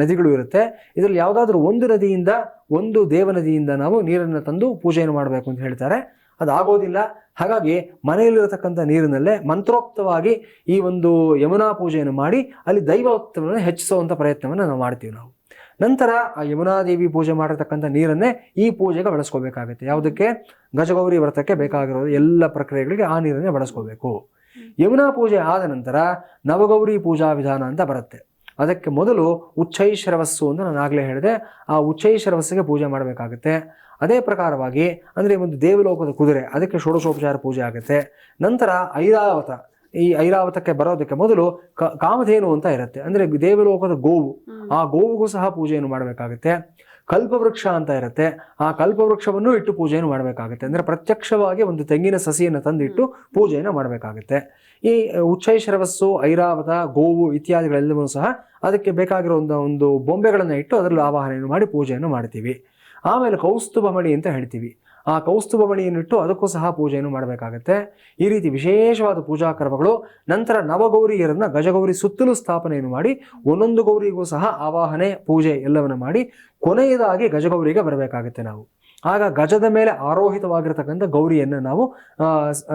ನದಿಗಳು ಇರುತ್ತೆ. ಇದರಲ್ಲಿ ಯಾವುದಾದ್ರೂ ಒಂದು ನದಿಯಿಂದ ಒಂದು ದೇವನದಿಯಿಂದ ನಾವು ನೀರನ್ನು ತಂದು ಪೂಜೆಯನ್ನು ಮಾಡಬೇಕು ಅಂತ ಹೇಳ್ತಾರೆ. ಅದಾಗೋದಿಲ್ಲ. ಹಾಗಾಗಿ ಮನೆಯಲ್ಲಿರತಕ್ಕಂಥ ನೀರಿನಲ್ಲೇ ಮಂತ್ರೋಕ್ತವಾಗಿ ಈ ಒಂದು ಯಮುನಾ ಪೂಜೆಯನ್ನು ಮಾಡಿ ಅಲ್ಲಿ ದೈವತ್ವವನ್ನು ಹೆಚ್ಚಿಸುವಂಥ ಪ್ರಯತ್ನವನ್ನು ನಾವು ಮಾಡ್ತೀವಿ ನಾವು. ನಂತರ ಆ ಯಮುನಾದೇವಿ ಪೂಜೆ ಮಾಡಿರ್ತಕ್ಕಂಥ ನೀರನ್ನೇ ಈ ಪೂಜೆಗೆ ಬಳಸ್ಕೋಬೇಕಾಗುತ್ತೆ. ಯಾವುದಕ್ಕೆ? ಗಜಗೌರಿ ವ್ರತಕ್ಕೆ ಬೇಕಾಗಿರೋದು ಎಲ್ಲ ಪ್ರಕ್ರಿಯೆಗಳಿಗೆ ಆ ನೀರನ್ನೇ ಬಳಸ್ಕೋಬೇಕು. ಯಮುನಾ ಪೂಜೆ ಆದ ನಂತರ ನವಗೌರಿ ಪೂಜಾ ವಿಧಾನ ಅಂತ ಬರುತ್ತೆ. ಅದಕ್ಕೆ ಮೊದಲು ಉಚ್ಚೈಶ್ರವಸ್ಸು ಅಂತ ನಾನು ಆಗಲೇ ಹೇಳಿದೆ. ಆ ಉಚ್ಚೈಶ್ರವಸ್ಸಿಗೆ ಪೂಜೆ ಮಾಡಬೇಕಾಗುತ್ತೆ. ಅದೇ ಪ್ರಕಾರವಾಗಿ ಅಂದರೆ ಒಂದು ದೇವಲೋಕದ ಕುದುರೆ ಅದಕ್ಕೆ ಷೋಡಶೋಪಚಾರ ಪೂಜೆ ಆಗುತ್ತೆ. ನಂತರ ಐರಾವತ ಈ ಐರಾವತಕ್ಕೆ ಬರೋದಕ್ಕೆ ಮೊದಲು ಕ ಕಾಮಧೇನು ಅಂತ ಇರುತ್ತೆ. ಅಂದರೆ ದೇವಲೋಕದ ಗೋವು ಆ ಗೋವುಗೂ ಸಹ ಪೂಜೆಯನ್ನು ಮಾಡಬೇಕಾಗುತ್ತೆ. ಕಲ್ಪವೃಕ್ಷ ಅಂತ ಇರುತ್ತೆ. ಆ ಕಲ್ಪವೃಕ್ಷವನ್ನು ಇಟ್ಟು ಪೂಜೆಯನ್ನು ಮಾಡಬೇಕಾಗುತ್ತೆ. ಅಂದರೆ ಪ್ರತ್ಯಕ್ಷವಾಗಿ ಒಂದು ತೆಂಗಿನ ಸಸಿಯನ್ನು ತಂದಿಟ್ಟು ಪೂಜೆಯನ್ನು ಮಾಡಬೇಕಾಗುತ್ತೆ. ಈ ಉಚ್ಚೈಶ್ರವಸ್ಸು ಐರಾವತ ಗೋವು ಇತ್ಯಾದಿಗಳೆಲ್ಲವೂ ಸಹ ಅದಕ್ಕೆ ಬೇಕಾಗಿರೋ ಒಂದು ಒಂದು ಬೊಂಬೆಗಳನ್ನು ಇಟ್ಟು ಅದರಲ್ಲಿ ಆವಾಹನೆಯನ್ನು ಮಾಡಿ ಪೂಜೆಯನ್ನು ಮಾಡ್ತೀವಿ. ಆಮೇಲೆ ಕೌಸ್ತುಭ ಮಣಿ ಅಂತ ಹೇಳ್ತೀವಿ. ಆ ಕೌಸ್ತುಭ ಮಣಿಯನ್ನಿಟ್ಟು ಅದಕ್ಕೂ ಸಹ ಪೂಜೆಯನ್ನು ಮಾಡಬೇಕಾಗತ್ತೆ. ಈ ರೀತಿ ವಿಶೇಷವಾದ ಪೂಜಾ ಕ್ರಮಗಳು ನಂತರ ನವಗೌರಿಯರನ್ನ ಗಜಗೌರಿ ಸುತ್ತಲೂ ಸ್ಥಾಪನೆಯನ್ನು ಮಾಡಿ ಒಂದೊಂದು ಗೌರಿಗೂ ಸಹ ಆವಾಹನೆ, ಪೂಜೆ ಎಲ್ಲವನ್ನು ಮಾಡಿ ಕೊನೆಯದಾಗಿ ಗಜಗೌರಿಗೆ ಬರಬೇಕಾಗತ್ತೆ ನಾವು. ಆಗ ಗಜದ ಮೇಲೆ ಆರೋಹಿತವಾಗಿರತಕ್ಕಂಥ ಗೌರಿಯನ್ನು ನಾವು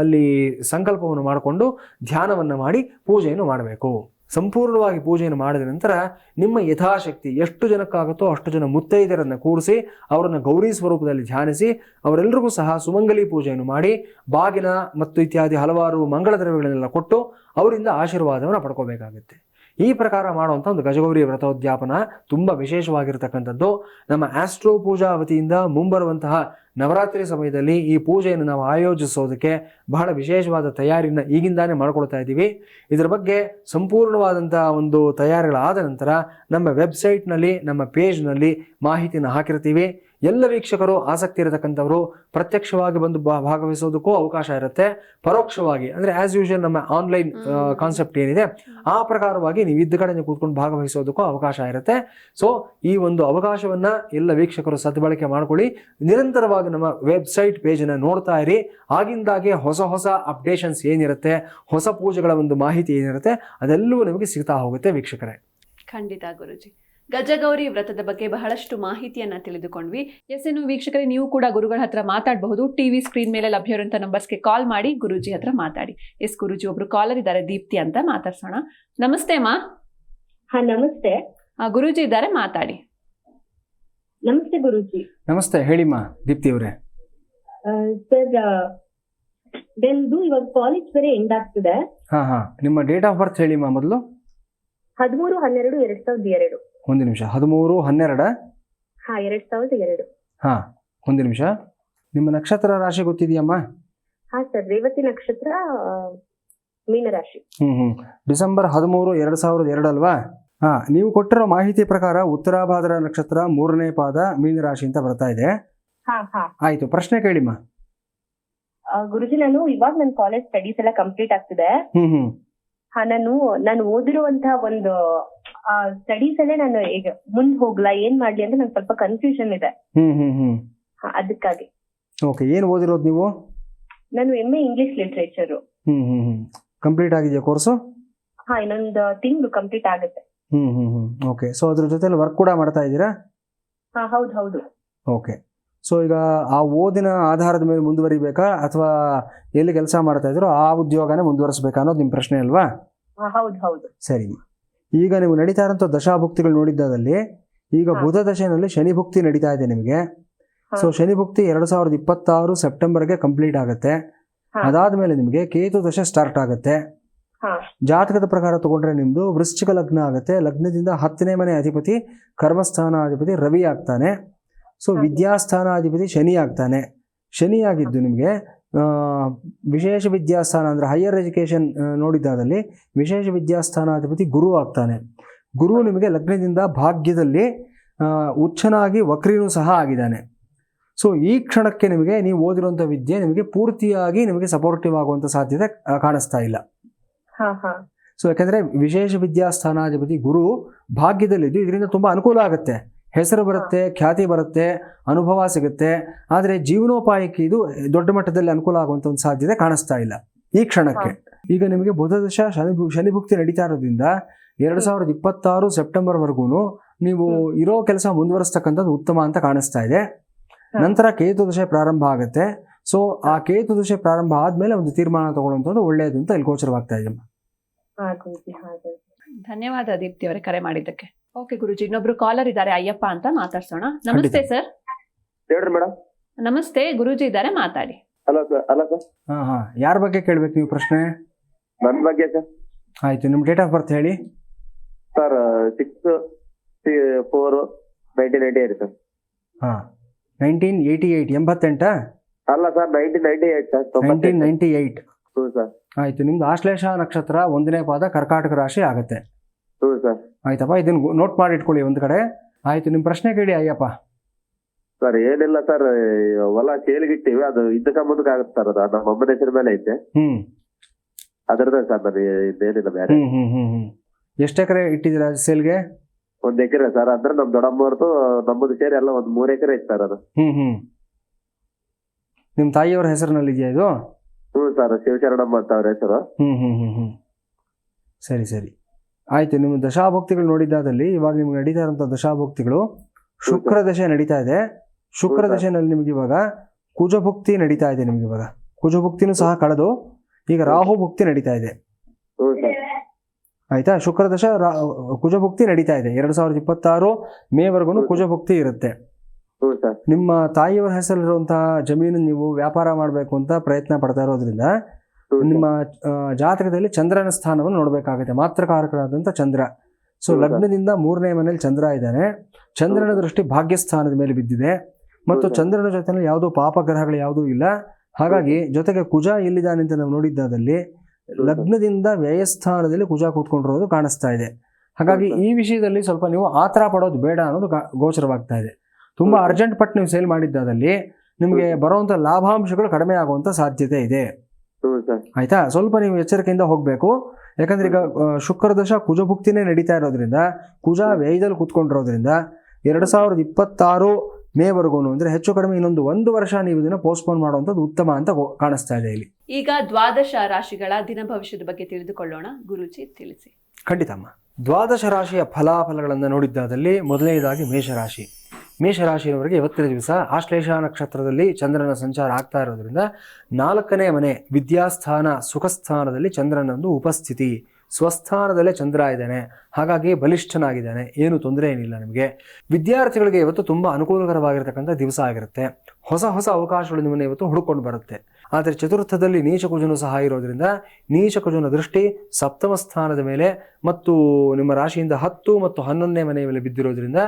ಅಲ್ಲಿ ಸಂಕಲ್ಪವನ್ನು ಮಾಡಿಕೊಂಡು ಧ್ಯಾನವನ್ನು ಮಾಡಿ ಪೂಜೆಯನ್ನು ಮಾಡಬೇಕು. ಸಂಪೂರ್ಣವಾಗಿ ಪೂಜೆಯನ್ನು ಮಾಡಿದ ನಂತರ ನಿಮ್ಮ ಯಥಾಶಕ್ತಿ ಎಷ್ಟು ಜನಕ್ಕಾಗುತ್ತೋ ಅಷ್ಟು ಜನ ಮುತ್ತೈದೆಯರನ್ನು ಕೂಡಿಸಿ ಅವರನ್ನು ಗೌರಿ ಸ್ವರೂಪದಲ್ಲಿ ಧ್ಯಾನಿಸಿ ಅವರೆಲ್ಲರಿಗೂ ಸಹ ಸುಮಂಗಲಿ ಪೂಜೆಯನ್ನು ಮಾಡಿ ಬಾಗಿನ ಮತ್ತು ಇತ್ಯಾದಿ ಹಲವಾರು ಮಂಗಳ ದ್ರವ್ಯಗಳನ್ನೆಲ್ಲ ಕೊಟ್ಟು ಅವರಿಂದ ಆಶೀರ್ವಾದವನ್ನು ಪಡ್ಕೋಬೇಕಾಗುತ್ತೆ. ಈ ಪ್ರಕಾರ ಮಾಡುವಂಥ ಒಂದು ಗಜಗೌರಿ ವ್ರತೋದ್ಯಾಪನ ತುಂಬ ವಿಶೇಷವಾಗಿರ್ತಕ್ಕಂಥದ್ದು. ನಮ್ಮ ಆಸ್ಟ್ರೋ ಪೂಜಾ ವತಿಯಿಂದ ಮುಂಬರುವಂತಹ ನವರಾತ್ರಿ ಸಮಯದಲ್ಲಿ ಈ ಪೂಜೆಯನ್ನು ನಾವು ಆಯೋಜಿಸೋದಕ್ಕೆ ಬಹಳ ವಿಶೇಷವಾದ ತಯಾರಿನ ಈಗಿಂದಾನೇ ಮಾಡ್ಕೊಳ್ತಾ ಇದ್ದೀವಿ. ಇದರ ಬಗ್ಗೆ ಸಂಪೂರ್ಣವಾದಂಥ ಒಂದು ತಯಾರಿಗಳಾದ ನಂತರ ನಮ್ಮ ವೆಬ್ಸೈಟ್ನಲ್ಲಿ ನಮ್ಮ ಪೇಜ್ನಲ್ಲಿ ಮಾಹಿತಿಯನ್ನು ಹಾಕಿರ್ತೀವಿ. ಎಲ್ಲ ವೀಕ್ಷಕರು ಆಸಕ್ತಿ ಇರತಕ್ಕಂಥವರು ಪ್ರತ್ಯಕ್ಷವಾಗಿ ಬಂದು ಭಾಗವಹಿಸೋದಕ್ಕೂ ಅವಕಾಶ ಇರುತ್ತೆ. ಪರೋಕ್ಷವಾಗಿ ಅಂದರೆ ಆಸ್ ಯೂಶುವಲ್ ನಮ್ಮ ಆನ್ಲೈನ್ ಕಾನ್ಸೆಪ್ಟ್ ಏನಿದೆ ಆ ಪ್ರಕಾರವಾಗಿ ನೀವು ಇದ್ದ ಕಡೆ ಕೂತ್ಕೊಂಡು ಭಾಗವಹಿಸೋದಕ್ಕೂ ಅವಕಾಶ ಇರುತ್ತೆ. ಸೊ ಈ ಒಂದು ಅವಕಾಶವನ್ನ ಎಲ್ಲ ವೀಕ್ಷಕರು ಸದ್ಬಳಕೆ ಮಾಡ್ಕೊಳ್ಳಿ. ನಿರಂತರವಾಗಿ ನಮ್ಮ ವೆಬ್ಸೈಟ್ ಪೇಜನ್ನು ನೋಡ್ತಾ ಇರಿ. ಆಗಿಂದಾಗೆ ಹೊಸ ಹೊಸ ಅಪ್ಡೇಷನ್ಸ್ ಏನಿರುತ್ತೆ ಹೊಸ ಪೂಜೆಗಳ ಒಂದು ಮಾಹಿತಿ ಏನಿರುತ್ತೆ ಅದೆಲ್ಲವೂ ನಿಮಗೆ ಸಿಗ್ತಾ ಹೋಗುತ್ತೆ ವೀಕ್ಷಕರೇ. ಖಂಡಿತ ಗುರುಜಿ. ಗಜಗೌರಿ ವ್ರತದ ಬಗ್ಗೆ ಬಹಳಷ್ಟು ಮಾಹಿತಿಯನ್ನ ತಿಳಿದುಕೊಂಡ್ವಿ. ಎಸ್ ಎನ್ ವೀಕ್ಷಕರೇ ನೀವು ಕೂಡ ಗುರುಗಳ ಹತ್ರ ಮಾತಾಡಬಹುದು. ಟಿವಿ ಸ್ಕ್ರೀನ್ ಮೇಲೆ ಲಭ್ಯ ಇರುವಂತ ನಂಬರ್ಸ್ಗೆ ಕಾಲ್ ಮಾಡಿ ಗುರುಜಿ ಹತ್ರ ಮಾತಾಡಿ. ಎಸ್ ಗುರುಜಿ ಒಬ್ರು ಕಾಲರ್ ಇದ್ದಾರೆ ದೀಪ್ತಿ ಅಂತ ಮಾತಾಡ್ಸೋಣ. ನಮಸ್ತೆ ಅಮ್ಮ. ಹಾ ನಮಸ್ತೆ. ಆ, ಗುರೂಜಿ ಇದ್ದಾರೆ ಮಾತಾಡಿ. ನಮಸ್ತೆ ಗುರುಜಿ. ನಮಸ್ತೆ ಹೇಳಿಮ್ಮ ದೀಪ್ತಿ ಅವರೇ. ಸರ್ ಬೆಲ್ದು ಇವಾಗ ಕಾಲೇಜ್ ಬೇರೆ ಎಂಡ್ ಆಗ್ತಿದೆ. ಹಾ ಹಾ. ನಿಮ್ಮ ಡೇಟ್ ಆಫ್ ಬರ್ತ್ ಹೇಳಿಮ್ಮ ಮೊದಲು? ಹದಿಮೂರು ಹನ್ನೆರಡು ಎರಡ್ ಸಾವಿರದ ಎರಡು. ಒಂದು ನಿಮಿಷ. ಹದಿಮೂರು ಹನ್ನೆರಡ? ಹಾ ಎರಡ್ ಸಾವಿರದ ಎರಡು. ಹಾ ಒಂದು ನಿಮಿಷ. ನಿಮ್ಮ ನಕ್ಷತ್ರ ರಾಶಿ ಗೊತ್ತಿದೆಯಮ್ಮ? ಹಾ ಸರ್. ರೇವತಿ ನಕ್ಷತ್ರ ಆ, ಮೀನರಾಶಿ ಹ್ಮ್ ಹ್ಮ್. ಡಿಸೆಂಬರ್ ಹದಿಮೂರು ಎರಡು ಸಾವಿರದ ಎರಡು ಅಲ್ವಾ? ಹಾ ನೀವು ಕೊಟ್ಟಿರೋ ಮಾಹಿತಿ ಪ್ರಕಾರ ಉತ್ತರಾಭಾದ್ರ ನಕ್ಷತ್ರ ಮೂರನೇ ಪಾದ ಮೀನರಾಶಿ ಅಂತ ಬರ್ತಾ ಇದೆ. ಹಾ ಹಾ. ಆಯ್ತು ಪ್ರಶ್ನೆ ಕೇಳಿಮ್ಮ. ಆ, ಗುರುಜಿ ನಾನು ಇವಾಗ ನನ್ನ ಕಾಲೇಜ್ ಸ್ಟಡೀಸ್ ಎಲ್ಲ ಕಂಪ್ಲೀಟ್ ಆಗ್ತಿದೆ. ಹ್ಮ್ ಹ್ಮ್. ನಾನು ನಾನು ಓದಿರುವಂತಹ ಒಂದು ಸ್ಟಡೀಸ್ ಅಲ್ಲೇ ನಾನು ಈಗ ಮುಂದ್ ಹೋಗ್ಲಾ ಏನ್ ಮಾಡ್ಲಿ ಅಂತ ನಂಗೆ ಸ್ವಲ್ಪ ಕನ್ಫ್ಯೂಷನ್ ಇದೆ. ಹ್ಮ್ ಹ್ಮ್ ಹ್ಮ್. ಹಾ, ಅದಕ್ಕಾಗಿ. ಓಕೆ ಏನ್ ಓದಿರೋದು ನೀವು? ನಾನು M A English literature hmm hmm hmm. Complete ಆಗಿದೆಯಾ ಕೋರ್ಸ್ ಹಾ ಇನ್ನೊಂದು ತಿಂಗಳು ಕಂಪ್ಲೀಟ್ ಆಗುತ್ತೆ. ಹ್ಮ್ ಹ್ಮ್ ಹ್ಮ್. ಓಕೆ ಸೊ ಅದ್ರ ಜೊತೆ ವರ್ಕ್ ಕೂಡ ಮಾಡ್ತಾ ಇದ್ದೀರಾ? ಹಾ ಹೌದು ಹೌದು. ಓಕೆ ಸೊ ಈಗ ಆ ಓದಿನ ಆಧಾರದ ಮೇಲೆ ಮುಂದುವರಿಬೇಕಾ? ಅಥವಾ ಎಲ್ಲಿ ಕೆಲಸ ಮಾಡ್ತಾ ಇದ್ರು ಆ ಉದ್ಯೋಗನೇ ಮುಂದುವರಿಸಬೇಕಾ ಅನ್ನೋದು ನಿಮ್ಮ ಪ್ರಶ್ನೆ ಅಲ್ವಾ? ಸರಿ. ಈಗ ನೀವು ನಡೀತಾ ಇರೋಂಥ ದಶಾಭುಕ್ತಿಗಳು ನೋಡಿದ್ದಾದಲ್ಲಿ ಈಗ. ಬುಧ ದಶೆನಲ್ಲಿ ಶನಿಭುಕ್ತಿ ನಡೀತಾ ಇದೆ ನಿಮಗೆ. ಸೊ ಶನಿಭುಕ್ತಿ ಎರಡು ಸಾವಿರದ ಇಪ್ಪತ್ತಾರು ಸೆಪ್ಟೆಂಬರ್ಗೆ ಕಂಪ್ಲೀಟ್ ಆಗುತ್ತೆ. ಅದಾದ ಅದಾದ್ಮೇಲೆ ನಿಮಗೆ ಕೇತು ದಶೆ ಸ್ಟಾರ್ಟ್ ಆಗುತ್ತೆ. ಜಾತಕದ ಪ್ರಕಾರ ತಗೊಂಡ್ರೆ ನಿಮ್ದು ವೃಶ್ಚಿಕ ಲಗ್ನ ಆಗುತ್ತೆ. ಲಗ್ನದಿಂದ ಹತ್ತನೇ ಮನೆ ಅಧಿಪತಿ ಕರ್ಮಸ್ಥಾನಾಧಿಪತಿ ರವಿ ಆಗ್ತಾನೆ. ಸೊ. ವಿದ್ಯಾಸ್ಥಾನಾಧಿಪತಿ ಶನಿ ಆಗ್ತಾನೆ. ಶನಿ ಆಗಿದ್ದು ನಿಮಗೆ ವಿಶೇಷ ವಿದ್ಯಾಸ್ಥಾನ ಅಂದರೆ ಹೈಯರ್ ಎಜುಕೇಷನ್ ನೋಡಿದ್ದಾದಲ್ಲಿ ವಿಶೇಷ ವಿದ್ಯಾಸ್ಥಾನಾಧಿಪತಿ ಗುರು ಆಗ್ತಾನೆ. ಗುರು ನಿಮಗೆ ಲಗ್ನದಿಂದ ಭಾಗ್ಯದಲ್ಲಿ ಉಚ್ಚನಾಗಿ ವಕ್ರಿನೂ ಸಹ ಆಗಿದ್ದಾನೆ. ಸೊ ಈ ಕ್ಷಣಕ್ಕೆ ನಿಮಗೆ ನೀವು ಓದಿರುವಂಥ ವಿದ್ಯೆ ನಿಮಗೆ ಪೂರ್ತಿಯಾಗಿ ನಿಮಗೆ ಸಪೋರ್ಟಿವ್ ಆಗುವಂಥ ಸಾಧ್ಯತೆ ಕಾಣಿಸ್ತಾ ಇಲ್ಲ. ಹಾ ಹಾ. ಸೊ ಯಾಕಂದರೆ ವಿಶೇಷ ವಿದ್ಯಾಸ್ಥಾನಾಧಿಪತಿ ಗುರು ಭಾಗ್ಯದಲ್ಲಿದ್ದು ಇದರಿಂದ ತುಂಬ ಅನುಕೂಲ ಆಗುತ್ತೆ. ಹೆಸರು ಬರುತ್ತೆ ಖ್ಯಾತಿ ಬರುತ್ತೆ ಅನುಭವ ಸಿಗುತ್ತೆ. ಆದರೆ ಜೀವನೋಪಾಯಕ್ಕೆ ಇದು ದೊಡ್ಡ ಮಟ್ಟದಲ್ಲಿ ಅನುಕೂಲ ಆಗುವಂಥ ಒಂದು ಸಾಧ್ಯತೆ ಕಾಣಿಸ್ತಾ ಇಲ್ಲ ಈ ಕ್ಷಣಕ್ಕೆ. ಈಗ ನಿಮಗೆ ಬುಧದಶ ಶನಿ ಶನಿಭುಕ್ತಿ ಶನಿ ನಡೀತಾ ಇರೋದ್ರಿಂದ ಎರಡು ಸಾವಿರದ ಇಪ್ಪತ್ತಾರು ಸೆಪ್ಟೆಂಬರ್ವರೆಗೂ ನೀವು ಇರೋ ಕೆಲಸ ಮುಂದುವರಿಸ್ತಕ್ಕಂಥದ್ದು ಉತ್ತಮ ಅಂತ ಕಾಣಿಸ್ತಾ ಇದೆ. ನಂತರ ಕೇತು ದಶೆ ಪ್ರಾರಂಭ ಆಗುತ್ತೆ. ಸೊ ಆ ಕೇತು ದಶೆ ಪ್ರಾರಂಭ ಆದಮೇಲೆ ಒಂದು ತೀರ್ಮಾನ ತಗೊಳ್ಳುವಂಥದ್ದು ಒಳ್ಳೆಯದು ಅಂತ ಇಲ್ಲಿ ಗೋಚರವಾಗ್ತಾ ಇದೆ ಧನ್ಯವಾದ ದೀಪ್ತಿ ಅವರೇ ಕರೆ ಮಾಡಿದ್ದಕ್ಕೆ. ಓಕೆ ಗುರುಜಿ ಇನ್ನೊಬ್ರು ಕಾಲರ್ ಇದ್ದಾರೆ. ಅಯ್ಯಪ್ಪ ಅಂತ ಮಾತಾಡ್ಸೋಣ. ನಮಸ್ತೆ ಸರ್ ಹೇಳ್ರಿ ಮೇಡಮ್ ನಮಸ್ತೆ ಗುರುಜಿ ಇದ್ದಾರೆ ಮಾತಾಡಿ. ಹಲೋ ಸರ್ ಹಲೋ ಸರ್ ಹಾ ಹಾ. ಯಾರ ಬಗ್ಗೆ ಕೇಳ್ಬೇಕು ನೀವು ಪ್ರಶ್ನೆ? ನನ್ನ ಬಗ್ಗೆ ಸರ್ ಆಯ್ತು. ನಿಮ್ ಡೇಟ್ ಆಫ್ ಬರ್ತ್ ಹೇಳಿ. Sir six four nineteen eighty eight sir ಹಾಂ. ನೈನ್ಟೀನ್ ಏಯ್ಟಿ ಏಯ್ಟ್ ಎಂಬತ್ತೆಂಟಾ? ಅಲ್ಲ sir nineteen ninety eight sir nineteen ninety eight ಹ್ಞೂ ಸರ್ ಆಯ್ತು. ನಿಮ್ದು ಆಶ್ಲೇಷ ನಕ್ಷತ್ರ ಒಂದನೇ ಪಾದ ಕರ್ಕಾಟಕ ರಾಶಿ ಆಗುತ್ತೆ. ಹ್ಞೂ ಸರ್ ಆಯ್ತಪ್ಪ ಇದನ್ನು ನೋಟ್ ಮಾಡಿ ಇಟ್ಕೊಳ್ಳಿ ಒಂದು ಕಡೆ. ಆಯ್ತು ನಿಮ್ಮ ಪ್ರಶ್ನೆ ಕೇಳಿ ಅಯ್ಯಪ್ಪ. ಸರ್ ಏನಿಲ್ಲ ಸರ್ ಹೊಲ ಸೇಲ್ಗಿಟ್ಟಿವಿ ಅದು ಇದಕ್ಕ ಮುಂದಕ್ಕೆ ಆಗುತ್ತೆ ಸರ್ ಅದು ನಮ್ಮ ಅಮ್ಮನ ಹೆಸರು ಮೇಲೆ ಐತೆ. ಹ್ಞೂ ಅದ್ರದ್ದೇ ಸರ್ ನಾನು ಇದೇನಿಲ್ಲ ಬೇರೆ. ಹ್ಞೂ ಹ್ಞೂ ಹ್ಞೂ ಹ್ಞೂ ಎಷ್ಟು ಎಕರೆ ಇಟ್ಟಿದ್ದೀರಾ ಸೇಲ್ಗೆ? ಒಂದ್ ಎಕರೆ ಸರ್ ಅಂದ್ರೆ ನಮ್ ದೊಡ್ಡಮ್ಮವ್ರದ್ದು ನಮ್ಮದು ಸೇರಿ ಎಲ್ಲ ಒಂದ್ ಮೂರ್ ಎಕರೆ ಐತೆ ಸರ್ ಅದು. ಹ್ಮ್ ಹ್ಮ್. ನಿಮ್ಮ ತಾಯಿಯವರ ಹೆಸರಿನಲ್ಲಿ ಇದೆಯಾ ಇದು? ಹ್ಞೂ ಸರ್ ಶಿವಶರಣಮ್ಮ ಅಂತ ಅವ್ರ ಹೆಸರು. ಹ್ಮ್ ಹ್ಮ್ ಹ್ಮ್ ಹ್ಞೂ ಸರಿ ಸರಿ. ಆಯಿತು ನಿಮ್ಮ ದಶಾಭಕ್ತಿಗಳು ನೋಡಿದ್ದಾದಲ್ಲಿ ಇವಾಗ ನಿಮ್ಗೆ ನಡೀತಾ ಇರೋಂಥ ದಶಾಭಕ್ತಿಗಳು ಶುಕ್ರ ದಶೆ ನಡೀತಾ ಇದೆ. ಶುಕ್ರ? ದಶೆನಲ್ಲಿ ನಿಮಗೆ ಇವಾಗ ಕುಜಭುಕ್ತಿ ನಡೀತಾ ಇದೆ ನಿಮ್ಗೆ ಇವಾಗ. ಕುಜಭುಕ್ತಿನೂ ಸಹ ಕಳೆದು ಈಗ ರಾಹು ಭುಕ್ತಿ ನಡೀತಾ ಇದೆ. ಆಯ್ತಾ? ಶುಕ್ರ ದಶ ಕುಜಭಕ್ತಿ ನಡೀತಾ ಇದೆ. ಎರಡ್ ಸಾವಿರದ ಇಪ್ಪತ್ತಾರು ಮೇವರೆಗೂ. ಕುಜಭುಕ್ತಿ ಇರುತ್ತೆ. ನಿಮ್ಮ ತಾಯಿಯವರ ಹೆಸರಿರುವಂತಹ ಜಮೀನು ನೀವು ವ್ಯಾಪಾರ ಮಾಡಬೇಕು ಅಂತ ಪ್ರಯತ್ನ ಪಡ್ತಾ ಇರೋದ್ರಿಂದ ನಿಮ್ಮ ಜಾತಕದಲ್ಲಿ ಚಂದ್ರನ ಸ್ಥಾನವನ್ನು ನೋಡಬೇಕಾಗುತ್ತೆ. ಮಾತ್ರಕಾರಕರಾದಂಥ ಚಂದ್ರ. ಸೊ ಲಗ್ನದಿಂದ ಮೂರನೇ ಮನೇಲಿ ಚಂದ್ರ ಇದ್ದಾನೆ. ಚಂದ್ರನ ದೃಷ್ಟಿ ದೃಷ್ಟಿ ಭಾಗ್ಯಸ್ಥಾನದ ಮೇಲೆ ಬಿದ್ದಿದೆ. ಮತ್ತು? ಚಂದ್ರನ ಜೊತೆಯಲ್ಲಿ ಯಾವುದೋ ಪಾಪಗ್ರಹಗಳು ಯಾವುದೂ ಇಲ್ಲ. ಹಾಗಾಗಿ ಜೊತೆಗೆ ಕುಜ ಎಲ್ಲಿದ್ದಾನೆ ಅಂತ ನಾವು ನೋಡಿದ್ದಾದಲ್ಲಿ ಲಗ್ನದಿಂದ ವ್ಯಯಸ್ಥಾನದಲ್ಲಿ ಕುಜ ಕೂತ್ಕೊಂಡಿರೋದು ಕಾಣಿಸ್ತಾ ಇದೆ. ಹಾಗಾಗಿ ಈ ವಿಷಯದಲ್ಲಿ ಸ್ವಲ್ಪ ನೀವು ಆತರ ಪಡೋದು ಬೇಡ ಅನ್ನೋದು ಗೋಚರವಾಗ್ತಾ ಇದೆ. ತುಂಬಾ ಅರ್ಜೆಂಟ್ ಪಟ್ಟು ನೀವು ಸೇಲ್ ಮಾಡಿದ್ದಾದಲ್ಲಿ ನಿಮಗೆ? ಬರುವಂಥ ಲಾಭಾಂಶಗಳು ಕಡಿಮೆ ಆಗುವಂಥ ಸಾಧ್ಯತೆ ಇದೆ. ಆಯ್ತಾ? ಸ್ವಲ್ಪ ನೀವು ಎಚ್ಚರಿಕೆಯಿಂದ ಹೋಗಬೇಕು. ಯಾಕಂದ್ರೆ ಈಗ ಶುಕ್ರದಶ ಶುಕ್ರ ದಶ ಕುಜಭುಕ್ತಿನೇ ನಡೀತಾ ಇರೋದ್ರಿಂದ ಕುಜ ವ್ಯಯದಲ್ಲಿ ಕೂತ್ಕೊಂಡಿರೋದ್ರಿಂದ ಎರಡು ಸಾವಿರದ ಇಪ್ಪತ್ತಾರು ಮೇವರೆಗೂ ಅಂದ್ರೆ ಹೆಚ್ಚು ಕಡಿಮೆ ಇನ್ನೊಂದು ಒಂದು ವರ್ಷ ನೀವು ಇದನ್ನ ಪೋಸ್ಟ್ಪೋನ್ ಮಾಡುವಂಥದ್ದು ಉತ್ತಮ ಅಂತ ಕಾಣಿಸ್ತಾ ಇದೆ ಇಲ್ಲಿ. ಈಗ ದ್ವಾದಶ ರಾಶಿಗಳ ದಿನ ಭವಿಷ್ಯದ ಬಗ್ಗೆ ತಿಳಿದುಕೊಳ್ಳೋಣ. ಗುರುಜಿ ತಿಳಿಸಿ. ಖಂಡಿತಮ್ಮ ದ್ವಾದಶ ರಾಶಿಯ ಫಲಾಫಲಗಳನ್ನು ನೋಡಿದ್ದಾದಲ್ಲಿ ಮೊದಲನೇದಾಗಿ ಮೇಷರಾಶಿ. ಮೇಷರಾಶಿಯವರಿಗೆ ಇವತ್ತಿನ ದಿವಸ ಆಶ್ಲೇಷ ನಕ್ಷತ್ರದಲ್ಲಿ ಚಂದ್ರನ ಸಂಚಾರ ಆಗ್ತಾ ಇರೋದ್ರಿಂದ ನಾಲ್ಕನೇ ಮನೆ ವಿದ್ಯಾಸ್ಥಾನ ಸುಖಸ್ಥಾನದಲ್ಲಿ ಚಂದ್ರನೊಂದು ಉಪಸ್ಥಿತಿ. ಸ್ವಸ್ಥಾನದಲ್ಲೇ ಚಂದ್ರ ಇದ್ದಾನೆ. ಹಾಗಾಗಿ ಬಲಿಷ್ಠನಾಗಿದ್ದಾನೆ. ಏನು ತೊಂದರೆ ಏನಿಲ್ಲ ನಿಮಗೆ. ವಿದ್ಯಾರ್ಥಿಗಳಿಗೆ ಇವತ್ತು ತುಂಬ ಅನುಕೂಲಕರವಾಗಿರ್ತಕ್ಕಂಥ ದಿವಸ ಆಗಿರುತ್ತೆ. ಹೊಸ ಹೊಸ ಅವಕಾಶಗಳು ನಿಮ್ಮನ್ನು ಇವತ್ತು ಹುಡುಕೊಂಡು ಬರುತ್ತೆ. ಆದರೆ ಚತುರ್ಥದಲ್ಲಿ ನೀಚಕುಜನು ಸಹ ಇರೋದ್ರಿಂದ ನೀಚಕುಜನ ದೃಷ್ಟಿ ಸಪ್ತಮ ಸ್ಥಾನದ ಮೇಲೆ ಮತ್ತು ನಿಮ್ಮ ರಾಶಿಯಿಂದ ಹತ್ತು ಮತ್ತು ಹನ್ನೊಂದನೇ ಮನೆಯ ಮೇಲೆ ಬಿದ್ದಿರೋದ್ರಿಂದ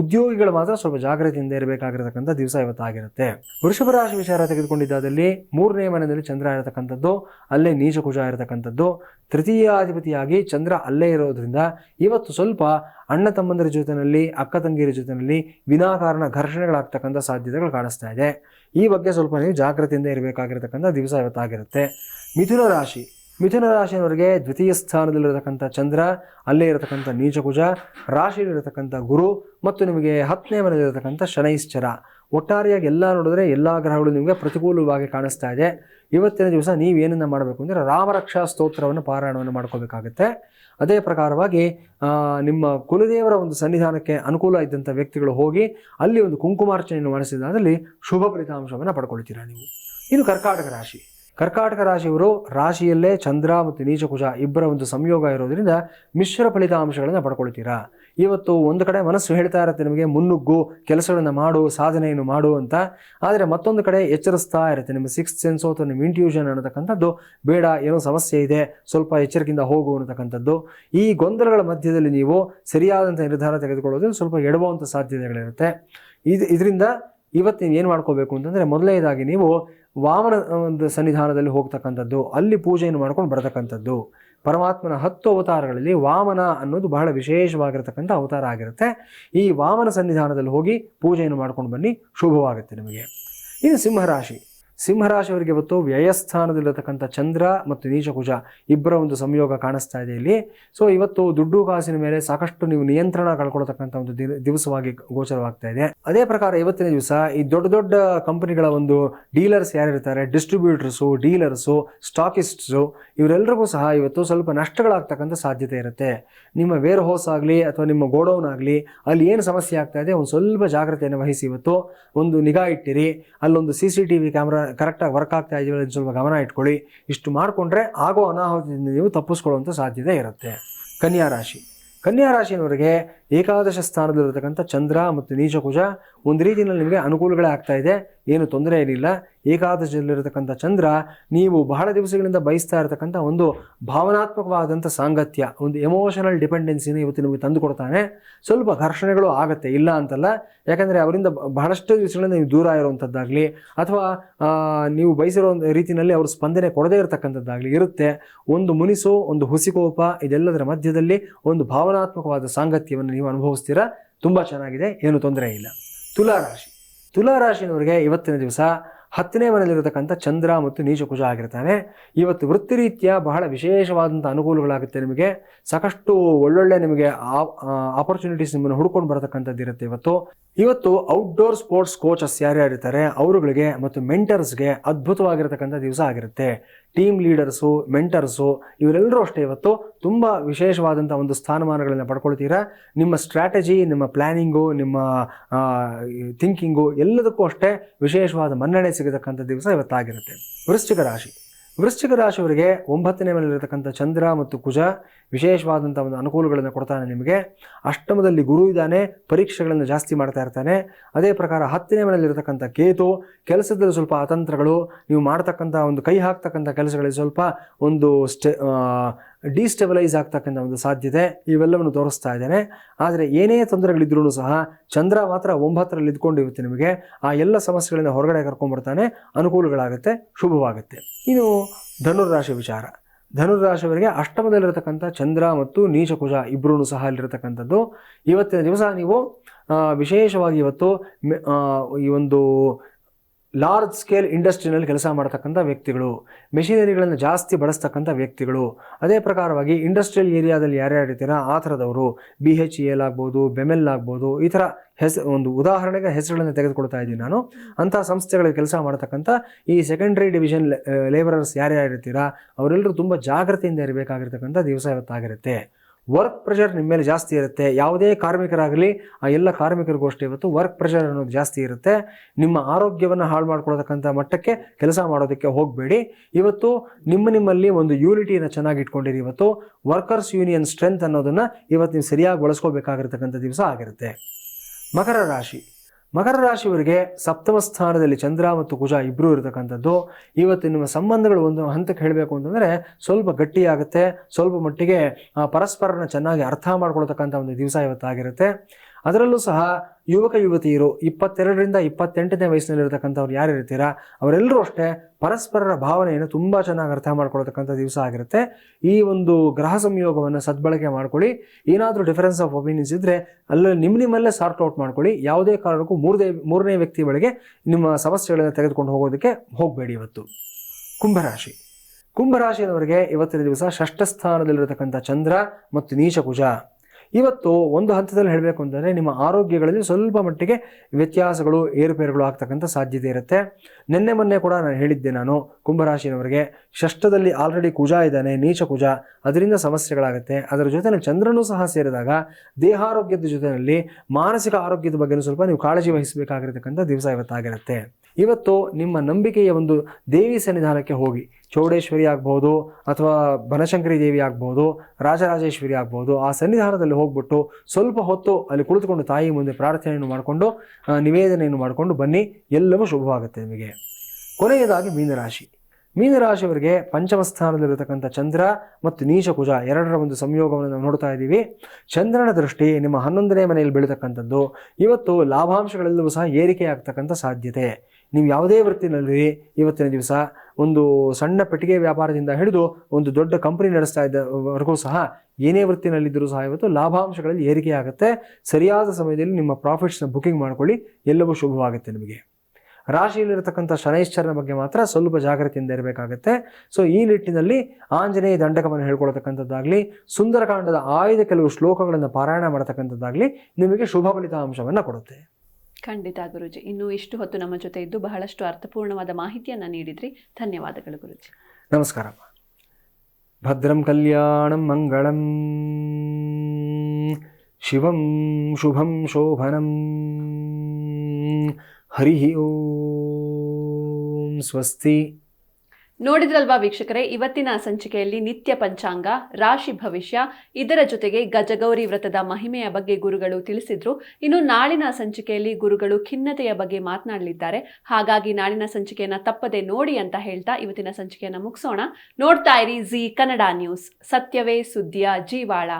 ಉದ್ಯೋಗಿಗಳು ಮಾತ್ರ ಸ್ವಲ್ಪ ಜಾಗ್ರತೆಯಿಂದ ಇರಬೇಕಾಗಿರತಕ್ಕಂಥ ದಿವಸ ಇವತ್ತಾಗಿರುತ್ತೆ. ವೃಷಭ ರಾಶಿ ವಿಚಾರ ತೆಗೆದುಕೊಂಡಿದ್ದಾದಲ್ಲಿ ಮೂರನೇ ಮನೆಯಲ್ಲಿ ಚಂದ್ರ ಇರತಕ್ಕಂಥದ್ದು, ಅಲ್ಲೇ ನೀಚಕುಜ ಇರತಕ್ಕಂಥದ್ದು. ತೃತೀಯಾಧಿಪತಿಯಾಗಿ ಚಂದ್ರ ಅಲ್ಲೇ ಇರೋದ್ರಿಂದ ಇವತ್ತು ಸ್ವಲ್ಪ ಅಣ್ಣ ತಮ್ಮಂದಿರ ಜೊತೆಯಲ್ಲಿ, ಅಕ್ಕ ತಂಗಿಯರ ಜೊತೆಯಲ್ಲಿ ವಿನಾಕಾರಣ ಘರ್ಷಣೆಗಳಾಗ್ತಕ್ಕಂಥ ಸಾಧ್ಯತೆಗಳು ಕಾಣಿಸ್ತಾ ಇದೆ. ಈ ಬಗ್ಗೆ ಸ್ವಲ್ಪ ನೀವು ಜಾಗ್ರತೆಯಿಂದ ಇರಬೇಕಾಗಿರತಕ್ಕಂಥ ದಿವಸ ಇವತ್ತಾಗಿರುತ್ತೆ. ಮಿಥುನ ರಾಶಿ. ಮಿಥುನ ರಾಶಿಯವರಿಗೆ ದ್ವಿತೀಯ ಸ್ಥಾನದಲ್ಲಿರತಕ್ಕಂಥ ಚಂದ್ರ, ಅಲ್ಲೇ ಇರತಕ್ಕಂಥ ನೀಚಕುಜ ರಾಶಿಯಲ್ಲಿರತಕ್ಕಂಥ ಗುರು ಮತ್ತು ನಿಮಗೆ ಹತ್ತನೇ ಮನೆಯಲ್ಲಿರತಕ್ಕಂಥ ಶನೈಶ್ಚರ. ಒಟ್ಟಾರೆಯಾಗಿ ಎಲ್ಲ ನೋಡಿದ್ರೆ ಎಲ್ಲ ಗ್ರಹಗಳು ನಿಮಗೆ ಪ್ರತಿಕೂಲವಾಗಿ ಕಾಣಿಸ್ತಾ ಇದೆ. ಇವತ್ತಿನ ದಿವಸ ನೀವೇನನ್ನು ಮಾಡಬೇಕು ಅಂದರೆ ರಾಮರಕ್ಷಾ ಸ್ತೋತ್ರವನ್ನು ಪಾರಾಯಣವನ್ನು ಮಾಡ್ಕೋಬೇಕಾಗುತ್ತೆ. ಅದೇ ಪ್ರಕಾರವಾಗಿ ನಿಮ್ಮ ಕುಲದೇವರ ಒಂದು ಸನ್ನಿಧಾನಕ್ಕೆ ಅನುಕೂಲ ಇದ್ದಂಥ ವ್ಯಕ್ತಿಗಳು ಹೋಗಿ ಅಲ್ಲಿ ಒಂದು ಕುಂಕುಮಾರ್ಚನೆಯನ್ನು ಅದರಲ್ಲಿ ಶುಭ ಫಲಿತಾಂಶವನ್ನು ಪಡ್ಕೊಳ್ತೀರಾ ನೀವು? ಇನ್ನು ಕರ್ಕಾಟಕ ರಾಶಿ. ಕರ್ಕಾಟಕ ರಾಶಿಯವರು ರಾಶಿಯಲ್ಲೇ ಚಂದ್ರ ಮತ್ತು ನೀಚಕುಜ ಇಬ್ಬರ ಒಂದು ಸಂಯೋಗ ಇರೋದರಿಂದ ಮಿಶ್ರ ಫಲಿತಾಂಶಗಳನ್ನು ಪಡ್ಕೊಳ್ತೀರಾ? ಇವತ್ತು ಒಂದು ಕಡೆ ಮನಸ್ಸು ಹೇಳ್ತಾ ಇರುತ್ತೆ ನಿಮಗೆ, ಮುನ್ನುಗ್ಗು, ಕೆಲಸಗಳನ್ನು ಮಾಡು, ಸಾಧನೆಯನ್ನು ಮಾಡು ಅಂತ. ಆದರೆ ಮತ್ತೊಂದು ಕಡೆ ಎಚ್ಚರಿಸ್ತಾ ಇರುತ್ತೆ ನಿಮ್ಮ ಸಿಕ್ಸ್ ಸೆನ್ಸ್ ಅಥವಾ ನಿಮ್ಮ ಇಂಟ್ಯೂಷನ್ ಅನ್ನತಕ್ಕಂಥದ್ದು, ಬೇಡ, ಏನೋ ಸಮಸ್ಯೆ ಇದೆ, ಸ್ವಲ್ಪ ಎಚ್ಚರಿಕೆಯಿಂದ ಹೋಗು ಅನ್ನತಕ್ಕಂಥದ್ದು. ಈ ಗೊಂದಲಗಳ ಮಧ್ಯದಲ್ಲಿ ನೀವು ಸರಿಯಾದಂಥ ನಿರ್ಧಾರ ತೆಗೆದುಕೊಳ್ಳೋದು ಸ್ವಲ್ಪ ಎಡವಂಥ ಸಾಧ್ಯತೆಗಳಿರುತ್ತೆ. ಇದು, ಇದರಿಂದ ಇವತ್ತು ನೀವು ಏನು ಮಾಡ್ಕೋಬೇಕು ಅಂತಂದರೆ ಮೊದಲನೇದಾಗಿ ನೀವು ವಾಮನ ಒಂದು ಸನ್ನಿಧಾನದಲ್ಲಿ ಹೋಗ್ತಕ್ಕಂಥದ್ದು, ಅಲ್ಲಿ ಪೂಜೆಯನ್ನು ಮಾಡ್ಕೊಂಡು ಬರತಕ್ಕಂಥದ್ದು. ಪರಮಾತ್ಮನ ಹತ್ತು ಅವತಾರಗಳಲ್ಲಿ ವಾಮನ ಅನ್ನೋದು ಬಹಳ ವಿಶೇಷವಾಗಿರತಕ್ಕಂಥ ಅವತಾರ ಆಗಿರುತ್ತೆ. ಈ ವಾಮನ ಸನ್ನಿಧಾನದಲ್ಲಿ ಹೋಗಿ ಪೂಜೆಯನ್ನು ಮಾಡ್ಕೊಂಡು ಬನ್ನಿ. ಶುಭವಾಗುತ್ತೆ ನಿಮಗೆ. ಇದು ಸಿಂಹರಾಶಿ ಸಿಂಹರಾಶಿಯವರಿಗೆ ಇವತ್ತು ವ್ಯಯಸ್ಥಾನದಲ್ಲಿರತಕ್ಕಂಥ ಚಂದ್ರ ಮತ್ತು ನೀಚಕುಜ ಇಬ್ಬರ ಒಂದು ಸಂಯೋಗ ಕಾಣಿಸ್ತಾ ಇದೆ ಇಲ್ಲಿ. ಸೊ ಇವತ್ತು ದುಡ್ಡು ಕಾಸಿನ ಮೇಲೆ ಸಾಕಷ್ಟು ನೀವು ನಿಯಂತ್ರಣ ಕಳ್ಕೊಳ್ತಕ್ಕಂಥ ಒಂದು ದಿವಸವಾಗಿ ಗೋಚರವಾಗ್ತಾ ಇದೆ. ಅದೇ ಪ್ರಕಾರ ಇವತ್ತಿನ ದಿವಸ ಈ ದೊಡ್ಡ ದೊಡ್ಡ ಕಂಪನಿಗಳ ಒಂದು ಡೀಲರ್ಸ್ ಯಾರಿರ್ತಾರೆ? ಡಿಸ್ಟ್ರಿಬ್ಯೂಟರ್ಸು, ಡೀಲರ್ಸು, ಸ್ಟಾಕಿಸ್ಟ್ಸು ಇವರೆಲ್ಲರಿಗೂ ಸಹ ಇವತ್ತು ಸ್ವಲ್ಪ ನಷ್ಟಗಳಾಗ್ತಕ್ಕಂಥ ಸಾಧ್ಯತೆ ಇರುತ್ತೆ. ನಿಮ್ಮ ವೇರ್ ಹೌಸ್ ಆಗಲಿ ಅಥವಾ ನಿಮ್ಮ ಗೋಡೌನ್ ಆಗಲಿ ಅಲ್ಲಿ ಏನು ಸಮಸ್ಯೆ ಆಗ್ತಾ ಇದೆ? ಒಂದು ಸ್ವಲ್ಪ ಜಾಗ್ರತೆಯನ್ನು ವಹಿಸಿ ಇವತ್ತು. ಒಂದು ನಿಗಾ ಇಟ್ಟಿರಿ. ಅಲ್ಲೊಂದು C C T V camera ಕರೆಕ್ಟಾಗಿ ವರ್ಕ್ ಆಗ್ತಾ ಇದೆಯಲ್ಲ ಇದು ಸ್ವಲ್ಪ ಗಮನ ಇಟ್ಕೊಳ್ಳಿ. ಇಷ್ಟು ಮಾಡಿಕೊಂಡ್ರೆ ಆಗೋ ಅನಾಹುತದಿಂದ ನೀವು ತಪ್ಪಿಸ್ಕೊಳ್ಳುವಂಥ ಸಾಧ್ಯತೆ ಇರುತ್ತೆ. ಕನ್ಯಾ ರಾಶಿ. ಕನ್ಯಾ ರಾಶಿಯವರಿಗೆ ಏಕಾದಶ ಸ್ಥಾನದಲ್ಲಿರತಕ್ಕಂಥ ಚಂದ್ರ ಮತ್ತು ನೀಚಕುಜ ಒಂದು ರೀತಿಯಲ್ಲಿ ನಿಮಗೆ ಅನುಕೂಲಗಳೇ ಆಗ್ತಾ ಇದೆ. ಏನು ತೊಂದರೆ ಏನಿಲ್ಲ. ಏಕಾದಶದಲ್ಲಿರತಕ್ಕಂಥ ಚಂದ್ರ ನೀವು ಬಹಳ ದಿವಸಗಳಿಂದ ಬಯಸ್ತಾ ಇರತಕ್ಕಂಥ ಒಂದು ಭಾವನಾತ್ಮಕವಾದಂಥ ಸಾಂಗತ್ಯ, ಒಂದು ಎಮೋಷನಲ್ ಡಿಪೆಂಡೆನ್ಸಿನ ಇವತ್ತು ನಿಮಗೆ ತಂದು ಕೊಡ್ತಾನೆ ಸ್ವಲ್ಪ ಘರ್ಷಣೆಗಳು ಆಗುತ್ತೆ, ಇಲ್ಲ ಅಂತಲ್ಲ. ಯಾಕಂದರೆ ಅವರಿಂದ ಬಹಳಷ್ಟು ದಿವಸಗಳಿಂದ ನೀವು ದೂರ ಇರುವಂಥದ್ದಾಗಲಿ, ಅಥವಾ ನೀವು ಬಯಸಿರೋ ರೀತಿಯಲ್ಲಿ ಅವರು ಸ್ಪಂದನೆ ಕೊಡದೇ ಇರತಕ್ಕಂಥದ್ದಾಗಲಿ ಇರುತ್ತೆ. ಒಂದು ಮುನಿಸು, ಒಂದು ಹುಸಿಕೋಪ, ಇದೆಲ್ಲದರ ಮಧ್ಯದಲ್ಲಿ ಒಂದು ಭಾವನಾತ್ಮಕವಾದ ಸಾಂಗತ್ಯವನ್ನು ನೀವು ಅನುಭವಿಸ್ತೀರಾ, ತುಂಬ ಚೆನ್ನಾಗಿದೆ, ಏನು ತೊಂದರೆ ಇಲ್ಲ. ತುಲಾರಾಶಿ ತುಲಾರಾಶಿನವರಿಗೆ ಇವತ್ತಿನ ದಿವಸ ಹತ್ತನೇ ಮನೆಯಲ್ಲಿರತಕ್ಕಂಥ ಚಂದ್ರ ಮತ್ತು ನೀಚಕುಜ ಆಗಿರ್ತಾನೆ. ಇವತ್ತು ವೃತ್ತಿ ರೀತಿಯ ಬಹಳ ವಿಶೇಷವಾದಂಥ ಅನುಕೂಲಗಳಾಗುತ್ತೆ ನಿಮಗೆ. ಸಾಕಷ್ಟು ಒಳ್ಳೊಳ್ಳೆ ನಿಮಗೆ ಆಪರ್ಚುನಿಟೀಸ್ ನಿಮ್ಮನ್ನು ಹುಡ್ಕೊಂಡು ಬರತಕ್ಕಂಥದ್ದು ಇರುತ್ತೆ ಇವತ್ತು. ಇವತ್ತು ಔಟ್ಡೋರ್ ಸ್ಪೋರ್ಟ್ಸ್ ಕೋಚಸ್ ಯಾರ್ಯಾರಿರ್ತಾರೆ, ಅವರುಗಳಿಗೆ ಮತ್ತು ಮೆಂಟರ್ಸ್ಗೆ ಅದ್ಭುತವಾಗಿರತಕ್ಕಂಥ ದಿವಸ ಆಗಿರುತ್ತೆ. ಟೀಮ್ ಲೀಡರ್ಸು ಮೆಂಟರ್ಸು ಇವರೆಲ್ಲರೂ ಅಷ್ಟೇ ಇವತ್ತು ತುಂಬ ವಿಶೇಷವಾದಂಥ ಒಂದು ಸ್ಥಾನಮಾನಗಳನ್ನು ಪಡ್ಕೊಳ್ತೀರಾ? ನಿಮ್ಮ ಸ್ಟ್ರಾಟಜಿ ನಿಮ್ಮ ಪ್ಲ್ಯಾನಿಂಗು ನಿಮ್ಮ ಥಿಂಕಿಂಗು ಎಲ್ಲದಕ್ಕೂ ಅಷ್ಟೇ ವಿಶೇಷವಾದ ಮನ್ನಣೆ ಸಿಗತಕ್ಕಂಥ ದಿವಸ ಇವತ್ತಾಗಿರುತ್ತೆ. ವೃಶ್ಚಿಕ ರಾಶಿ. ವೃಶ್ಚಿಕ ರಾಶಿಯವರಿಗೆ ಒಂಬತ್ತನೇ ಮೇಲಿರತಕ್ಕಂಥ ಚಂದ್ರ ಮತ್ತು ಕುಜ ವಿಶೇಷವಾದಂಥ ಒಂದು ಅನುಕೂಲಗಳನ್ನು ಕೊಡ್ತಾನೆ ನಿಮಗೆ. ಅಷ್ಟಮದಲ್ಲಿ ಗುರು ಇದ್ದಾನೆ, ಪರೀಕ್ಷೆಗಳನ್ನು ಜಾಸ್ತಿ ಮಾಡ್ತಾ ಇರ್ತಾನೆ. ಅದೇ ಪ್ರಕಾರ ಹತ್ತನೇ ಮನೆಯಲ್ಲಿರತಕ್ಕಂಥ ಕೇತು, ಕೆಲಸದಲ್ಲಿ ಸ್ವಲ್ಪ ಅತಂತ್ರಗಳು, ನೀವು ಮಾಡ್ತಕ್ಕಂಥ ಒಂದು ಕೈ ಹಾಕ್ತಕ್ಕಂಥ ಕೆಲಸಗಳಲ್ಲಿ ಸ್ವಲ್ಪ ಒಂದು ಸ್ಟೆ ಡಿಸ್ಟೆಬಲೈಸ್ ಆಗ್ತಕ್ಕಂಥ ಒಂದು ಸಾಧ್ಯತೆ ಇವೆಲ್ಲವನ್ನು ತೋರಿಸ್ತಾ ಇದ್ದೇನೆ. ಆದರೆ ಏನೇ ತೊಂದರೆಗಳಿದ್ರೂ ಸಹ ಚಂದ್ರ ಮಾತ್ರ ಒಂಬತ್ತರಲ್ಲಿ ಇದ್ಕೊಂಡು ಇವತ್ತು ನಿಮಗೆ. ಆ ಎಲ್ಲ ಸಮಸ್ಯೆಗಳಿಂದ ಹೊರಗಡೆ ಕರ್ಕೊಂಡ್ಬರ್ತಾನೆ ಅನುಕೂಲಗಳಾಗುತ್ತೆ, ಶುಭವಾಗುತ್ತೆ. ಇನ್ನು ಧನುರ್ರಾಶಿ ವಿಚಾರ. ಧನುರಾಶಿಯವರಿಗೆ ಅಷ್ಟಮದಲ್ಲಿರತಕ್ಕಂಥ ಚಂದ್ರ ಮತ್ತು ನೀಚಕುಜ ಇಬ್ಬರೂ ಸಹ ಅಲ್ಲಿರತಕ್ಕಂಥದ್ದು. ಇವತ್ತಿನ ದಿವಸ ನೀವು ವಿಶೇಷವಾಗಿ ಇವತ್ತು ಈ ಒಂದು ಲಾರ್ಜ್ ಸ್ಕೇಲ್ ಇಂಡಸ್ಟ್ರಿನಲ್ಲಿ ಕೆಲಸ ಮಾಡ್ತಕ್ಕಂಥ ವ್ಯಕ್ತಿಗಳು, ಮೆಷಿನರಿಗಳನ್ನು ಜಾಸ್ತಿ ಬಳಸ್ತಕ್ಕಂಥ ವ್ಯಕ್ತಿಗಳು. ಅದೇ ಪ್ರಕಾರವಾಗಿ ಇಂಡಸ್ಟ್ರಿಯಲ್ ಏರಿಯಾದಲ್ಲಿ ಯಾರ್ಯಾರು ಇರ್ತೀರಾ, ಆ ಥರದವರು ಬಿ ಹೆಚ್ ಎಲ್ ಆಗ್ಬೋದು ಬೆಮೆಲ್ ಆಗ್ಬೋದು, ಈ ಥರ ಹೆಸ, ಒಂದು ಉದಾಹರಣೆಗೆ ಹೆಸರುಗಳನ್ನು ತೆಗೆದುಕೊಳ್ತಾ ಇದ್ದೀನಿ ನಾನು. ಅಂಥ ಸಂಸ್ಥೆಗಳಲ್ಲಿ ಕೆಲಸ ಮಾಡ್ತಕ್ಕಂಥ ಈ ಸೆಕೆಂಡ್ರಿ ಡಿವಿಷನ್ ಲೇಬರರ್ಸ್ ಯಾರ್ಯಾರು ಇರ್ತೀರಾ, ಅವರೆಲ್ಲರೂ ತುಂಬ ಜಾಗ್ರತೆಯಿಂದ ಇರಬೇಕಾಗಿರ್ತಕ್ಕಂಥ ದಿವಸ ಇವತ್ತಾಗಿರುತ್ತೆ. ವರ್ಕ್ ಪ್ರೆಷರ್ ನಿಮ್ಮ ಮೇಲೆ ಜಾಸ್ತಿ ಇರುತ್ತೆ. ಯಾವುದೇ ಕಾರ್ಮಿಕರಾಗಲಿ, ಆ ಎಲ್ಲ ಕಾರ್ಮಿಕರಿಗೂ ಅಷ್ಟೇ, ಇವತ್ತು ವರ್ಕ್ ಪ್ರೆಷರ್ ಅನ್ನೋದು ಜಾಸ್ತಿ ಇರುತ್ತೆ. ನಿಮ್ಮ ಆರೋಗ್ಯವನ್ನು ಹಾಳು ಮಾಡ್ಕೊಳ್ತಕ್ಕಂಥ ಮಟ್ಟಕ್ಕೆ ಕೆಲಸ ಮಾಡೋದಕ್ಕೆ ಹೋಗಬೇಡಿ. ಇವತ್ತು ನಿಮ್ಮ ನಿಮ್ಮಲ್ಲಿ ಒಂದು ಯೂನಿಟಿಯನ್ನು ಚೆನ್ನಾಗಿ ಇಟ್ಕೊಂಡಿರಿ. ಇವತ್ತು ವರ್ಕರ್ಸ್ ಯೂನಿಯನ್ ಸ್ಟ್ರೆಂತ್ ಅನ್ನೋದನ್ನು ಇವತ್ತು ನೀವು ಸರಿಯಾಗಿ ಬಳಸ್ಕೋಬೇಕಾಗಿರ್ತಕ್ಕಂಥ ದಿವಸ ಆಗಿರುತ್ತೆ. ಮಕರ ರಾಶಿ. ಮಕರ ರಾಶಿಯವರಿಗೆ ಸಪ್ತಮ ಸ್ಥಾನದಲ್ಲಿ ಚಂದ್ರ ಮತ್ತು ಕುಜ ಇಬ್ಬರೂ ಇರತಕ್ಕಂಥದ್ದು. ಇವತ್ತು ನಿಮ್ಮ ಸಂಬಂಧಗಳು ಒಂದು ಹಂತಕ್ಕೆ ಹೇಳಬೇಕು ಅಂತಂದರೆ ಸ್ವಲ್ಪ ಗಟ್ಟಿಯಾಗುತ್ತೆ, ಸ್ವಲ್ಪ ಮಟ್ಟಿಗೆ ಪರಸ್ಪರನ ಚೆನ್ನಾಗಿ ಅರ್ಥ ಮಾಡ್ಕೊಳ್ತಕ್ಕಂಥ ಒಂದು ದಿವಸ ಇವತ್ತಾಗಿರುತ್ತೆ. ಅದರಲ್ಲೂ ಸಹ ಯುವಕ ಯುವತಿಯರು ಇಪ್ಪತ್ತೆರಡರಿಂದ ಇಪ್ಪತ್ತೆಂಟನೇ ವಯಸ್ಸಿನಲ್ಲಿರ್ತಕ್ಕಂಥವ್ರು ಯಾರು ಇರ್ತೀರಾ? ಅವರೆಲ್ಲರೂ ಅಷ್ಟೇ ಪರಸ್ಪರರ ಭಾವನೆಯನ್ನು ತುಂಬ ಚೆನ್ನಾಗಿ ಅರ್ಥ ಮಾಡ್ಕೊಳ್ತಕ್ಕಂಥ ದಿವಸ ಆಗಿರುತ್ತೆ. ಈ ಒಂದು ಗ್ರಹ ಸಂಯೋಗವನ್ನು ಸದ್ಬಳಕೆ ಮಾಡ್ಕೊಳ್ಳಿ. ಏನಾದರೂ ಡಿಫರೆನ್ಸ್ ಆಫ್ ಒಪಿನಿಯನ್ಸ್ ಇದ್ದರೆ ಅಲ್ಲ ನಿಮ್ಮ ನಿಮ್ಮಲ್ಲೇ ಸಾರ್ಟ್ ಔಟ್ ಮಾಡ್ಕೊಳ್ಳಿ. ಯಾವುದೇ ಕಾರಣಕ್ಕೂ ಮೂರನೇ ಮೂರನೇ ವ್ಯಕ್ತಿ ಬಳಿಗೆ ನಿಮ್ಮ ಸಮಸ್ಯೆಗಳನ್ನು ತೆಗೆದುಕೊಂಡು ಹೋಗೋದಕ್ಕೆ ಹೋಗಬೇಡಿ ಇವತ್ತು. ಕುಂಭರಾಶಿ. ಕುಂಭರಾಶಿಯವರಿಗೆ ಇವತ್ತಿನ ದಿವಸ ಷಷ್ಠ ಸ್ಥಾನದಲ್ಲಿರತಕ್ಕಂಥ ಚಂದ್ರ ಮತ್ತು ನೀಚ ಕುಜ. ಇವತ್ತು ಒಂದು ಹಂತದಲ್ಲಿ ಹೇಳಬೇಕು ಅಂತಂದರೆ ನಿಮ್ಮ ಆರೋಗ್ಯಗಳಲ್ಲಿ ಸ್ವಲ್ಪ ಮಟ್ಟಿಗೆ ವ್ಯತ್ಯಾಸಗಳು, ಏರುಪೇರುಗಳು ಆಗ್ತಕ್ಕಂಥ ಸಾಧ್ಯತೆ ಇರುತ್ತೆ. ನಿನ್ನೆ ಮೊನ್ನೆ ಕೂಡ ನಾನು ಹೇಳಿದ್ದೆ ನಾನು, ಕುಂಭರಾಶಿನವರಿಗೆ, ಷಷ್ಠದಲ್ಲಿ ಆಲ್ರೆಡಿ ಕುಜ ಇದ್ದಾನೆ, ನೀಚ ಕುಜ, ಅದರಿಂದ ಸಮಸ್ಯೆಗಳಾಗುತ್ತೆ. ಅದರ ಜೊತೆ ಚಂದ್ರನೂ ಸಹ ಸೇರಿದಾಗ ದೇಹಾರೋಗ್ಯದ ಜೊತೆಯಲ್ಲಿ ಮಾನಸಿಕ ಆರೋಗ್ಯದ ಬಗ್ಗೆನೂ ಸ್ವಲ್ಪ ನೀವು ಕಾಳಜಿ ವಹಿಸಬೇಕಾಗಿರತಕ್ಕಂಥ ದಿವಸ ಇವತ್ತಾಗಿರುತ್ತೆ. ಇವತ್ತು ನಿಮ್ಮ ನಂಬಿಕೆಯ ಒಂದು ದೇವಿ ಸನ್ನಿಧಾನಕ್ಕೆ ಹೋಗಿ ಚೌಡೇಶ್ವರಿ ಆಗ್ಬೋದು ಅಥವಾ ಬನಶಂಕರಿ ದೇವಿ ಆಗ್ಬೋದು, ರಾಜರಾಜೇಶ್ವರಿ ಆಗ್ಬೋದು, ಆ ಸನ್ನಿಧಾನದಲ್ಲಿ ಹೋಗ್ಬಿಟ್ಟು ಸ್ವಲ್ಪ ಹೊತ್ತು ಅಲ್ಲಿ ಕುಳಿತುಕೊಂಡು ತಾಯಿ ಮುಂದೆ ಪ್ರಾರ್ಥನೆಯನ್ನು ಮಾಡಿಕೊಂಡು ನಿವೇದನೆಯನ್ನು ಮಾಡಿಕೊಂಡು ಬನ್ನಿ. ಎಲ್ಲವೂ ಶುಭವಾಗುತ್ತೆ ನಿಮಗೆ. ಕೊನೆಯದಾಗಿ ಮೀನರಾಶಿ. ಮೀನರಾಶಿಯವರಿಗೆ ಪಂಚಮ ಸ್ಥಾನದಲ್ಲಿರತಕ್ಕಂಥ ಚಂದ್ರ ಮತ್ತು ನೀಚ ಕುಜ ಎರಡರ ಒಂದು ಸಂಯೋಗವನ್ನು ನಾವು ನೋಡ್ತಾ ಇದ್ದೀವಿ. ಚಂದ್ರನ ದೃಷ್ಟಿ ನಿಮ್ಮ ಹನ್ನೊಂದನೇ ಮನೆಯಲ್ಲಿ ಬೆಳೀತಕ್ಕಂಥದ್ದು. ಇವತ್ತು ಲಾಭಾಂಶಗಳೆಲ್ಲವೂ ಸಹ ಏರಿಕೆ ಆಗ್ತಕ್ಕಂಥ ಸಾಧ್ಯತೆ. ನೀವು ಯಾವುದೇ ವೃತ್ತಿನಲ್ಲಿ ಇವತ್ತಿನ ದಿವಸ ಒಂದು ಸಣ್ಣ ಪೆಟ್ಟಿಗೆ ವ್ಯಾಪಾರದಿಂದ ಹಿಡಿದು ಒಂದು ದೊಡ್ಡ ಕಂಪನಿ ನಡೆಸ್ತಾ ಇದ್ದವರೆಗೂ ಸಹ ಏನೇ ವೃತ್ತಿನಲ್ಲಿದ್ದರೂ ಸಹ ಇವತ್ತು ಲಾಭಾಂಶಗಳಲ್ಲಿ ಏರಿಕೆ ಆಗುತ್ತೆ ಸರಿಯಾದ ಸಮಯದಲ್ಲಿ ನಿಮ್ಮ ಪ್ರಾಫಿಟ್ಸ್ನ ಬುಕಿಂಗ್ ಮಾಡ್ಕೊಳ್ಳಿ. ಎಲ್ಲವೂ ಶುಭವಾಗುತ್ತೆ ನಿಮಗೆ. ರಾಶಿಯಲ್ಲಿರತಕ್ಕಂಥ ಶನೈಶ್ಚರನ ಬಗ್ಗೆ ಮಾತ್ರ ಸ್ವಲ್ಪ ಜಾಗೃತಿಯಿಂದ ಇರಬೇಕಾಗುತ್ತೆ. ಸೊ ಈ ನಿಟ್ಟಿನಲ್ಲಿ ಆಂಜನೇಯ ದಂಡಕವನ್ನು ಹೇಳ್ಕೊಳ್ತಕ್ಕಂಥದ್ದಾಗಲಿ, ಸುಂದರಕಾಂಡದ ಆಯ್ದ ಕೆಲವು ಶ್ಲೋಕಗಳನ್ನು ಪಾರಾಯಣ ಮಾಡತಕ್ಕಂಥದ್ದಾಗಲಿ ನಿಮಗೆ ಶುಭ ಫಲಿತಾಂಶವನ್ನು ಕೊಡುತ್ತೆ. ಖಂಡಿತ ಗುರುಜಿ. ಇನ್ನು ಇಷ್ಟು ಹೊತ್ತು ನಮ್ಮ ಜೊತೆ ಇದ್ದು ಬಹಳಷ್ಟು ಅರ್ಥಪೂರ್ಣವಾದ ಮಾಹಿತಿಯನ್ನು ನೀಡಿದ್ರಿ. ಧನ್ಯವಾದಗಳು ಗುರುಜಿ. ನಮಸ್ಕಾರ. ಭದ್ರಂ ಕಲ್ಯಾಣಂ ಮಂಗಳಂ. ಶಿವಂ ಶುಭಂ ಶೋಭನಂ. ಹರಿ ಓಂ. ಸ್ವಸ್ತಿ. ನೋಡಿದ್ರಲ್ವಾ ವೀಕ್ಷಕರೇ, ಇವತ್ತಿನ ಸಂಚಿಕೆಯಲ್ಲಿ ನಿತ್ಯ ಪಂಚಾಂಗ, ರಾಶಿ ಭವಿಷ್ಯ, ಇದರ ಜೊತೆಗೆ ಗಜಗೌರಿ ವ್ರತದ ಮಹಿಮೆಯ ಬಗ್ಗೆ ಗುರುಗಳು ತಿಳಿಸಿದ್ರು. ಇನ್ನು ನಾಳಿನ ಸಂಚಿಕೆಯಲ್ಲಿ ಗುರುಗಳು ಖಿನ್ನತೆಯ ಬಗ್ಗೆ ಮಾತನಾಡಲಿದ್ದಾರೆ. ಹಾಗಾಗಿ ನಾಳಿನ ಸಂಚಿಕೆಯನ್ನ ತಪ್ಪದೆ ನೋಡಿ ಅಂತ ಹೇಳ್ತಾ ಇವತ್ತಿನ ಸಂಚಿಕೆಯನ್ನ ಮುಗಿಸೋಣ. ನೋಡ್ತಾ ಇರಿ ಜಿ ಕನ್ನಡ ನ್ಯೂಸ್. ಸತ್ಯವೇ ಸುದ್ದಿಯ ಜೀವಾಳ.